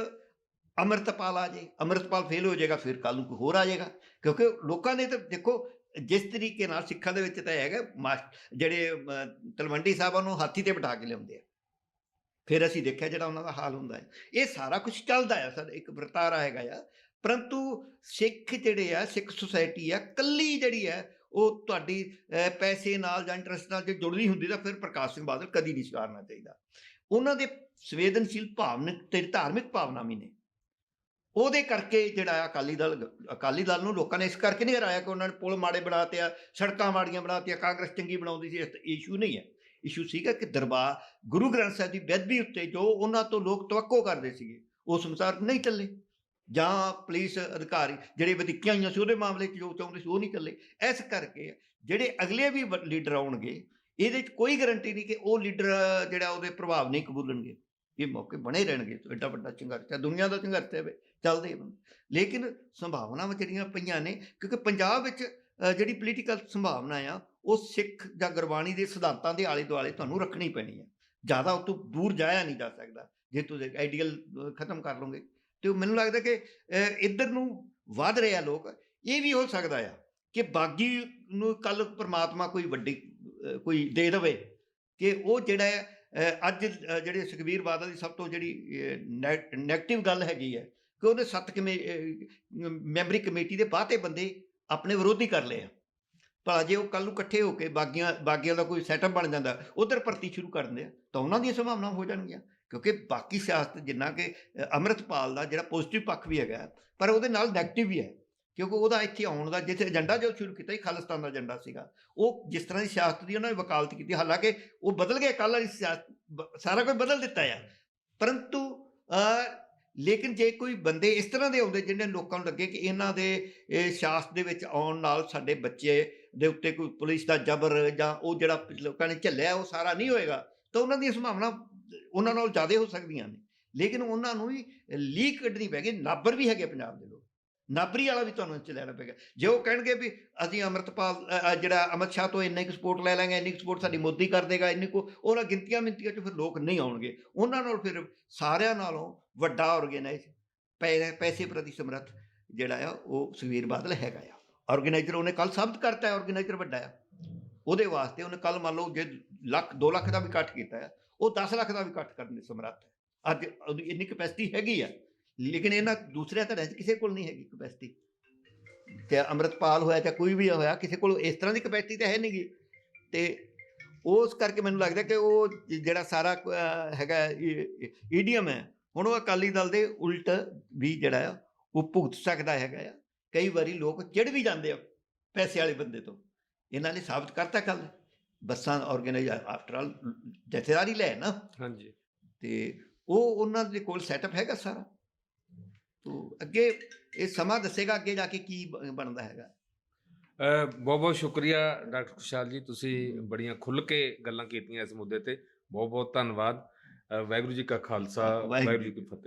ਅੰਮ੍ਰਿਤਪਾਲ ਆ ਜੇ। ਅੰਮ੍ਰਿਤਪਾਲ ਫੇਲ ਹੋ ਜਾਏਗਾ ਫਿਰ ਕੱਲ ਨੂੰ ਕੋਈ ਹੋਰ ਆ ਜਾਏਗਾ। ਕਿਉਂਕਿ ਲੋਕਾਂ ਨੇ ਤਾਂ ਦੇਖੋ ਜਿਸ ਤਰੀਕੇ ਨਾਲ ਸਿੱਖਾਂ ਦੇ ਵਿੱਚ ਤਾਂ ਹੈਗਾ ਮਾਸ- ਜਿਹੜੇ ਅਹ, ਤਲਵੰਡੀ ਸਾਹਿਬਾਂ ਨੂੰ ਹਾਥੀ ਤੇ ਬਿਠਾ ਕੇ ਲਿਆਉਂਦੇ ਆ। ਫਿਰ ਅਸੀਂ ਦੇਖਿਆ ਜਿਹੜਾ ਉਹਨਾਂ ਦਾ ਹਾਲ ਹੁੰਦਾ ਹੈ। ਇਹ ਸਾਰਾ ਕੁਝ ਚੱਲਦਾ ਆ। ਸਰ ਇੱਕ ਵਰਤਾਰਾ ਹੈਗਾ ਆ। ਪਰੰਤੂ ਸਿੱਖ ਜਿਹੜੇ ਆ ਸਿੱਖ ਸੁਸਾਇਟੀ ਆ ਕੱਲੀ ਜਿਹੜੀ ਹੈ ਉਹ ਤੁਹਾਡੀ ਪੈਸੇ ਨਾਲ ਜਾਂ ਇੰਟਰਸਟ ਨਾਲ ਜੇ ਜੁੜਨੀ ਹੁੰਦੀ ਤਾਂ ਫਿਰ ਪ੍ਰਕਾਸ਼ ਸਿੰਘ ਬਾਦਲ ਕਦੀ ਨਹੀਂ ਸਵਾਰਨਾ ਚਾਹੀਦਾ। ਉਹਨਾਂ ਦੇ ਸੰਵੇਦਨਸ਼ੀਲ ਭਾਵਨਿਕ ਤੇ ਧਾਰਮਿਕ ਭਾਵਨਾ ਵੀ ਨੇ। ਉਹਦੇ ਕਰਕੇ ਜਿਹੜਾ ਅਕਾਲੀ ਦਲ ਅਕਾਲੀ ਦਲ ਨੂੰ ਲੋਕਾਂ ਨੇ ਇਸ ਕਰਕੇ ਨਹੀਂ ਹਰਾਇਆ ਕਿ ਉਹਨਾਂ ਨੇ ਪੁਲ ਮਾੜੇ ਬਣਾਤੇ ਆ, ਸੜਕਾਂ ਮਾੜੀਆਂ ਬਣਾਤੀਆਂ ਕਾਂਗਰਸ ਚੰਗੀ ਬਣਾਉਂਦੀ ਸੀ, ਇਸ ਇਸ਼ੂ ਨਹੀਂ ਹੈ। ਇਸ਼ੂ ਸੀਗਾ ਕਿ ਦਰਬਾਰ, ਗੁਰੂ ਗ੍ਰੰਥ ਸਾਹਿਬ ਦੀ ਬੇਅਦਬੀ ਉੱਤੇ ਜੋ ਉਹਨਾਂ ਤੋਂ ਲੋਕ ਤਵੱਕੋ ਕਰਦੇ ਸੀਗੇ ਉਸ ਅਨੁਸਾਰ ਨਹੀਂ ਚੱਲੇ। ਜਾਂ ਪੁਲਿਸ ਅਧਿਕਾਰੀ ਜਿਹੜੇ ਵਧੀਕੀਆਂ ਹੋਈਆਂ ਸੀ, ਉਹਦੇ ਮਾਮਲੇ 'ਚ ਜੋ ਚਾਹੁੰਦੇ ਸੀ, ਉਹ ਨਹੀਂ ਚੱਲੇ। ਇਸ ਕਰਕੇ ਜਿਹੜੇ ਅਗਲੇ ਵੀ ਵ- ਲੀਡਰ ਆਉਣਗੇ, ਇਹਦੇ 'ਚ ਕੋਈ ਗਾਰੰਟੀ ਨਹੀਂ ਕਿ ਉਹ ਲੀਡਰ ਜਿਹੜਾ ਉਹਦੇ ਪ੍ਰਭਾਵ ਨਹੀਂ ਕਬੂਲਣਗੇ। ਇਹ ਮੌਕੇ ਬਣੇ ਰਹਿਣਗੇ। ਐਡਾ ਵੱਡਾ ਸੰਘਰਸ਼ ਹੈ, ਦੁਨੀਆ ਦਾ ਸੰਘਰਸ਼ ਹੈ ਚੱਲਦੇ ਲੇਕਿਨ ਸੰਭਾਵਨਾਵਾਂ ਜਿਹੜੀਆਂ ਪਈਆਂ ਨੇ, ਕਿਉਂਕਿ ਪੰਜਾਬ ਵਿੱਚ ਜਿਹੜੀ ਪੋਲੀਟੀਕਲ ਸੰਭਾਵਨਾ ਆ, ਉਹ ਸਿੱਖ ਜਾਂ ਗੁਰਬਾਣੀ ਦੇ ਸਿਧਾਂਤਾਂ ਦੇ ਆਲੇ ਦੁਆਲੇ ਤੁਹਾਨੂੰ ਰੱਖਣੀ ਪੈਣੀ ਹੈ ਜ਼ਿਆਦਾ ਉਹ ਤੋਂ ਦੂਰ ਜਾਇਆ ਨਹੀਂ ਜਾ ਸਕਦਾ। ਜੇ ਤੁਸੀਂ ਆਈਡੀਅਲ ਖਤਮ ਕਰ ਲਓਗੇ ਤੇ ਉਹ ਮੈਨੂੰ ਲੱਗਦਾ ਕਿ ਇੱਧਰ ਨੂੰ ਵਧ ਰਿਹਾ ਲੋਕ। ਇਹ ਵੀ ਹੋ ਸਕਦਾ ਆ ਕਿ ਬਾਗੀ ਨੂੰ ਕੱਲ ਪ੍ਰਮਾਤਮਾ ਕੋਈ ਵੱਡੀ ਕੋਈ ਦੇ ਦੇਵੇ ਕਿ ਉਹ ਜਿਹੜਾ ਹੈ, ਅੱਜ ਜਿਹੜੇ ਸੁਖਬੀਰ ਬਾਦਲ ਦੀ ਸਭ ਤੋਂ ਜਿਹੜੀ ਨੈਗੇਟਿਵ ਗੱਲ ਹੈਗੀ ਹੈ ਕਿ ਉਹਨੇ ਸੱਤ ਕਮੇ ਮੈਂਬਰੀ ਕਮੇਟੀ ਦੇ ਬਾਤੇ ਬੰਦੇ ਆਪਣੇ ਵਿਰੋਧੀ ਕਰ ਲਏ ਆ। ਭਲਾ ਜੇ ਉਹ ਕੱਲ ਨੂੰ ਇਕੱਠੇ ਹੋ ਕੇ ਬਾਗੀਆਂ ਬਾਗੀਆਂ ਦਾ ਕੋਈ ਸੈਟਅਪ ਬਣ ਜਾਂਦਾ ਉਧਰ ਭਰਤੀ ਸ਼ੁਰੂ ਕਰ ਦਿੰਦੇ ਆ ਤਾਂ ਉਹਨਾਂ ਦੀਆਂ ਸੰਭਾਵਨਾਵਾਂ ਹੋ ਜਾਣਗੀਆਂ। ਕਿਉਂਕਿ ਬਾਕੀ ਸਿਆਸਤ ਜਿੰਨਾ ਕਿ ਅ, ਅੰਮ੍ਰਿਤਪਾਲ ਦਾ ਜਿਹੜਾ ਪੋਜ਼ਿਟਿਵ ਪੱਖ ਵੀ ਹੈਗਾ ਪਰ ਉਹਦੇ ਨਾਲ ਨੈਗੇਟਿਵ ਵੀ ਹੈ। ਕਿਉਂਕਿ ਉਹਦਾ ਇੱਥੇ ਆਉਣ ਦਾ ਜਿੱਥੇ ਏਜੰਡਾ ਜੋ ਸ਼ੁਰੂ ਕੀਤਾ ਸੀ ਖਾਲਿਸਤਾਨ ਦਾ ਏਜੰਡਾ ਸੀਗਾ ਉਹ ਜਿਸ ਤਰ੍ਹਾਂ ਦੀ ਸਿਆਸਤ ਦੀ ਉਹਨਾਂ ਨੇ ਵਕਾਲਤ ਕੀਤੀ ਹਾਲਾਂਕਿ ਉਹ ਬਦਲ ਗਿਆ ਕੱਲ ਵਾਲੀ ਸਿਆਸਤ ਸਾਰਾ ਕੁਝ ਬਦਲ ਦਿੱਤਾ ਆ। ਪਰੰਤੂ ਲੇਕਿਨ ਜੇ ਕੋਈ ਬੰਦੇ ਇਸ ਤਰ੍ਹਾਂ ਦੇ ਆਉਂਦੇ ਜਿਹਨੇ ਲੋਕਾਂ ਨੂੰ ਲੱਗੇ ਕਿ ਇਹਨਾਂ ਦੇ ਇਹ ਸਿਆਸਤ ਦੇ ਵਿੱਚ ਆਉਣ ਨਾਲ ਸਾਡੇ ਬੱਚੇ ਦੇ ਉੱਤੇ ਕੋਈ ਪੁਲਿਸ ਦਾ ਜ਼ਬਰ ਜਾਂ ਉਹ ਜਿਹੜਾ ਲੋਕਾਂ ਨੇ ਝੱਲਿਆ ਉਹ ਸਾਰਾ ਨਹੀਂ ਹੋਏਗਾ ਤਾਂ ਉਹਨਾਂ ਦੀਆਂ ਸੰਭਾਵਨਾ ਉਹਨਾਂ ਨਾਲ ਜ਼ਿਆਦਾ ਹੋ ਸਕਦੀਆਂ ਨੇ। ਲੇਕਿਨ ਉਹਨਾਂ ਨੂੰ ਵੀ ਲੀਕ ਕੱਢਣੀ ਪੈਗੀ ਨਾਬਰ ਵੀ ਹੈਗੇ ਪੰਜਾਬ ਦੇ ਲੋਕ। ਨਾਬਰੀ ਵਾਲਾ ਵੀ ਤੁਹਾਨੂੰ ਇਹ ਲੈਣਾ ਪਏਗਾ। ਜੇ ਉਹ ਕਹਿਣਗੇ ਵੀ ਅਸੀਂ ਅੰਮ੍ਰਿਤਪਾਲ ਜਿਹੜਾ ਅਮਿਤ ਸ਼ਾਹ ਤੋਂ ਇੰਨੇ ਕੁ ਸਪੋਰਟ ਲੈ ਲਾਂਗੇ, ਇੰਨੀ ਕੁ ਸਪੋਰਟ ਸਾਡੀ ਮੋਦੀ ਕਰ ਦੇਗਾ, ਇੰਨੀ ਕੁ ਉਹਨਾਂ ਗਿਣਤੀਆਂ ਮਿੰਤੀਆਂ 'ਚ ਫਿਰ ਲੋਕ ਨਹੀਂ ਆਉਣਗੇ। ਉਹਨਾਂ ਨਾਲ ਫਿਰ ਸਾਰਿਆਂ ਨਾਲੋਂ ਵੱਡਾ ਆਰਗੇਨਾਈਜ਼ ਪੈਸੇ ਪ੍ਰਤੀ ਸਮਰੱਥ ਜਿਹੜਾ ਆ, ਉਹ ਸੁਖਬੀਰ ਬਾਦਲ ਹੈਗਾ ਆ। ਆਰਗੇਨਾਈਜ਼ਰ ਉਹਨੇ ਕੱਲ ਸਾਬਤ ਕਰਤਾ ਹੈ ਆਰਗੇਨਾਈਜ਼ਰ ਵੱਡਾ ਆ। ਉਹਦੇ ਵਾਸਤੇ ਉਹਨੇ ਕੱਲ ਮੰਨ ਲਓ ਜੇ ਲੱਖ 2 ਲੱਖ ਦਾ ਵੀ ਇਕੱਠ ਕੀਤਾ ਹੈ ਉਹ 10 ਲੱਖ ਦਾ ਵੀ ਕੱਟ ਕਰਨ ਦੇ ਸਮਰੱਥ ਹੈ। ਅੱਜ ਉਹਦੀ ਇੰਨੀ ਕਪੈਸਿਟੀ ਹੈਗੀ ਆ ਲੇਕਿਨ ਇਹਨਾਂ ਦੂਸਰਿਆਂ ਧੜਿਆਂ 'ਚ ਕਿਸੇ ਕੋਲ ਨਹੀਂ ਹੈਗੀ ਕਪੈਸਿਟੀ ਤੇ ਅੰਮ੍ਰਿਤਪਾਲ ਹੋਇਆ ਜਾਂ ਕੋਈ ਵੀ ਹੋਇਆ ਕਿਸੇ ਕੋਲ ਇਸ ਤਰ੍ਹਾਂ ਦੀ ਕਪੈਸਿਟੀ ਤਾਂ ਹੈ ਨਹੀਂਗੀ ਤੇ ਉਸ ਕਰਕੇ ਮੈਨੂੰ ਲੱਗਦਾ ਕਿ ਉਹ ਜਿਹੜਾ ਸਾਰਾ ਅਹ, ਹੈਗਾ ਈਡੀਐਮ ਹੈ ਹੁਣ ਉਹ ਅਕਾਲੀ ਦਲ ਦੇ ਉਲਟ ਵੀ ਜਿਹੜਾ ਆ ਉਹ ਭੁਗਤ ਸਕਦਾ ਹੈਗਾ ਆ। ਕਈ ਵਾਰੀ ਲੋਕ ਚਿੜ ਵੀ ਜਾਂਦੇ ਆ ਪੈਸੇ ਵਾਲੇ ਬੰਦੇ ਤੋਂ। ਇਹਨਾਂ ਨੇ ਸਾਬਤ ਕਰਤਾ ਕੱਲ ਬੱਸਾਂ ਆਰਗੇਨਾਈਜ਼ ਆਫਟਰ ਆਲ ਜਥੇਦਾਰੀ ਲੈ ਨਾ। ਹਾਂਜੀ। ਤੇ ਉਹ ਉਹਨਾਂ ਦੇ ਕੋਲ ਸੈਟਅਪ ਹੈਗਾ ਸਾਰਾ। ਤੋ ਅੱਗੇ ਇਹ ਸਮਾਂ ਦੱਸੇਗਾ ਅੱਗੇ ਜਾ ਕੇ ਕੀ ਬਣਦਾ ਹੈਗਾ। ਬਹੁਤ ਬਹੁਤ ਸ਼ੁਕਰੀਆ ਡਾਕਟਰ ਖੁਸ਼ਹਾਲ ਜੀ ਤੁਸੀਂ ਬੜੀਆਂ ਖੁੱਲ੍ਹ ਕੇ ਗੱਲਾਂ ਕੀਤੀਆਂ ਇਸ ਮੁੱਦੇ ਤੇ। ਬਹੁਤ ਬਹੁਤ ਧੰਨਵਾਦ। ਵਾਹਿਗੁਰੂ ਜੀ ਕਾ ਖਾਲਸਾ ਵਾਹਿਗੁਰੂ ਜੀ ਕੀ ਫਤਿਹ।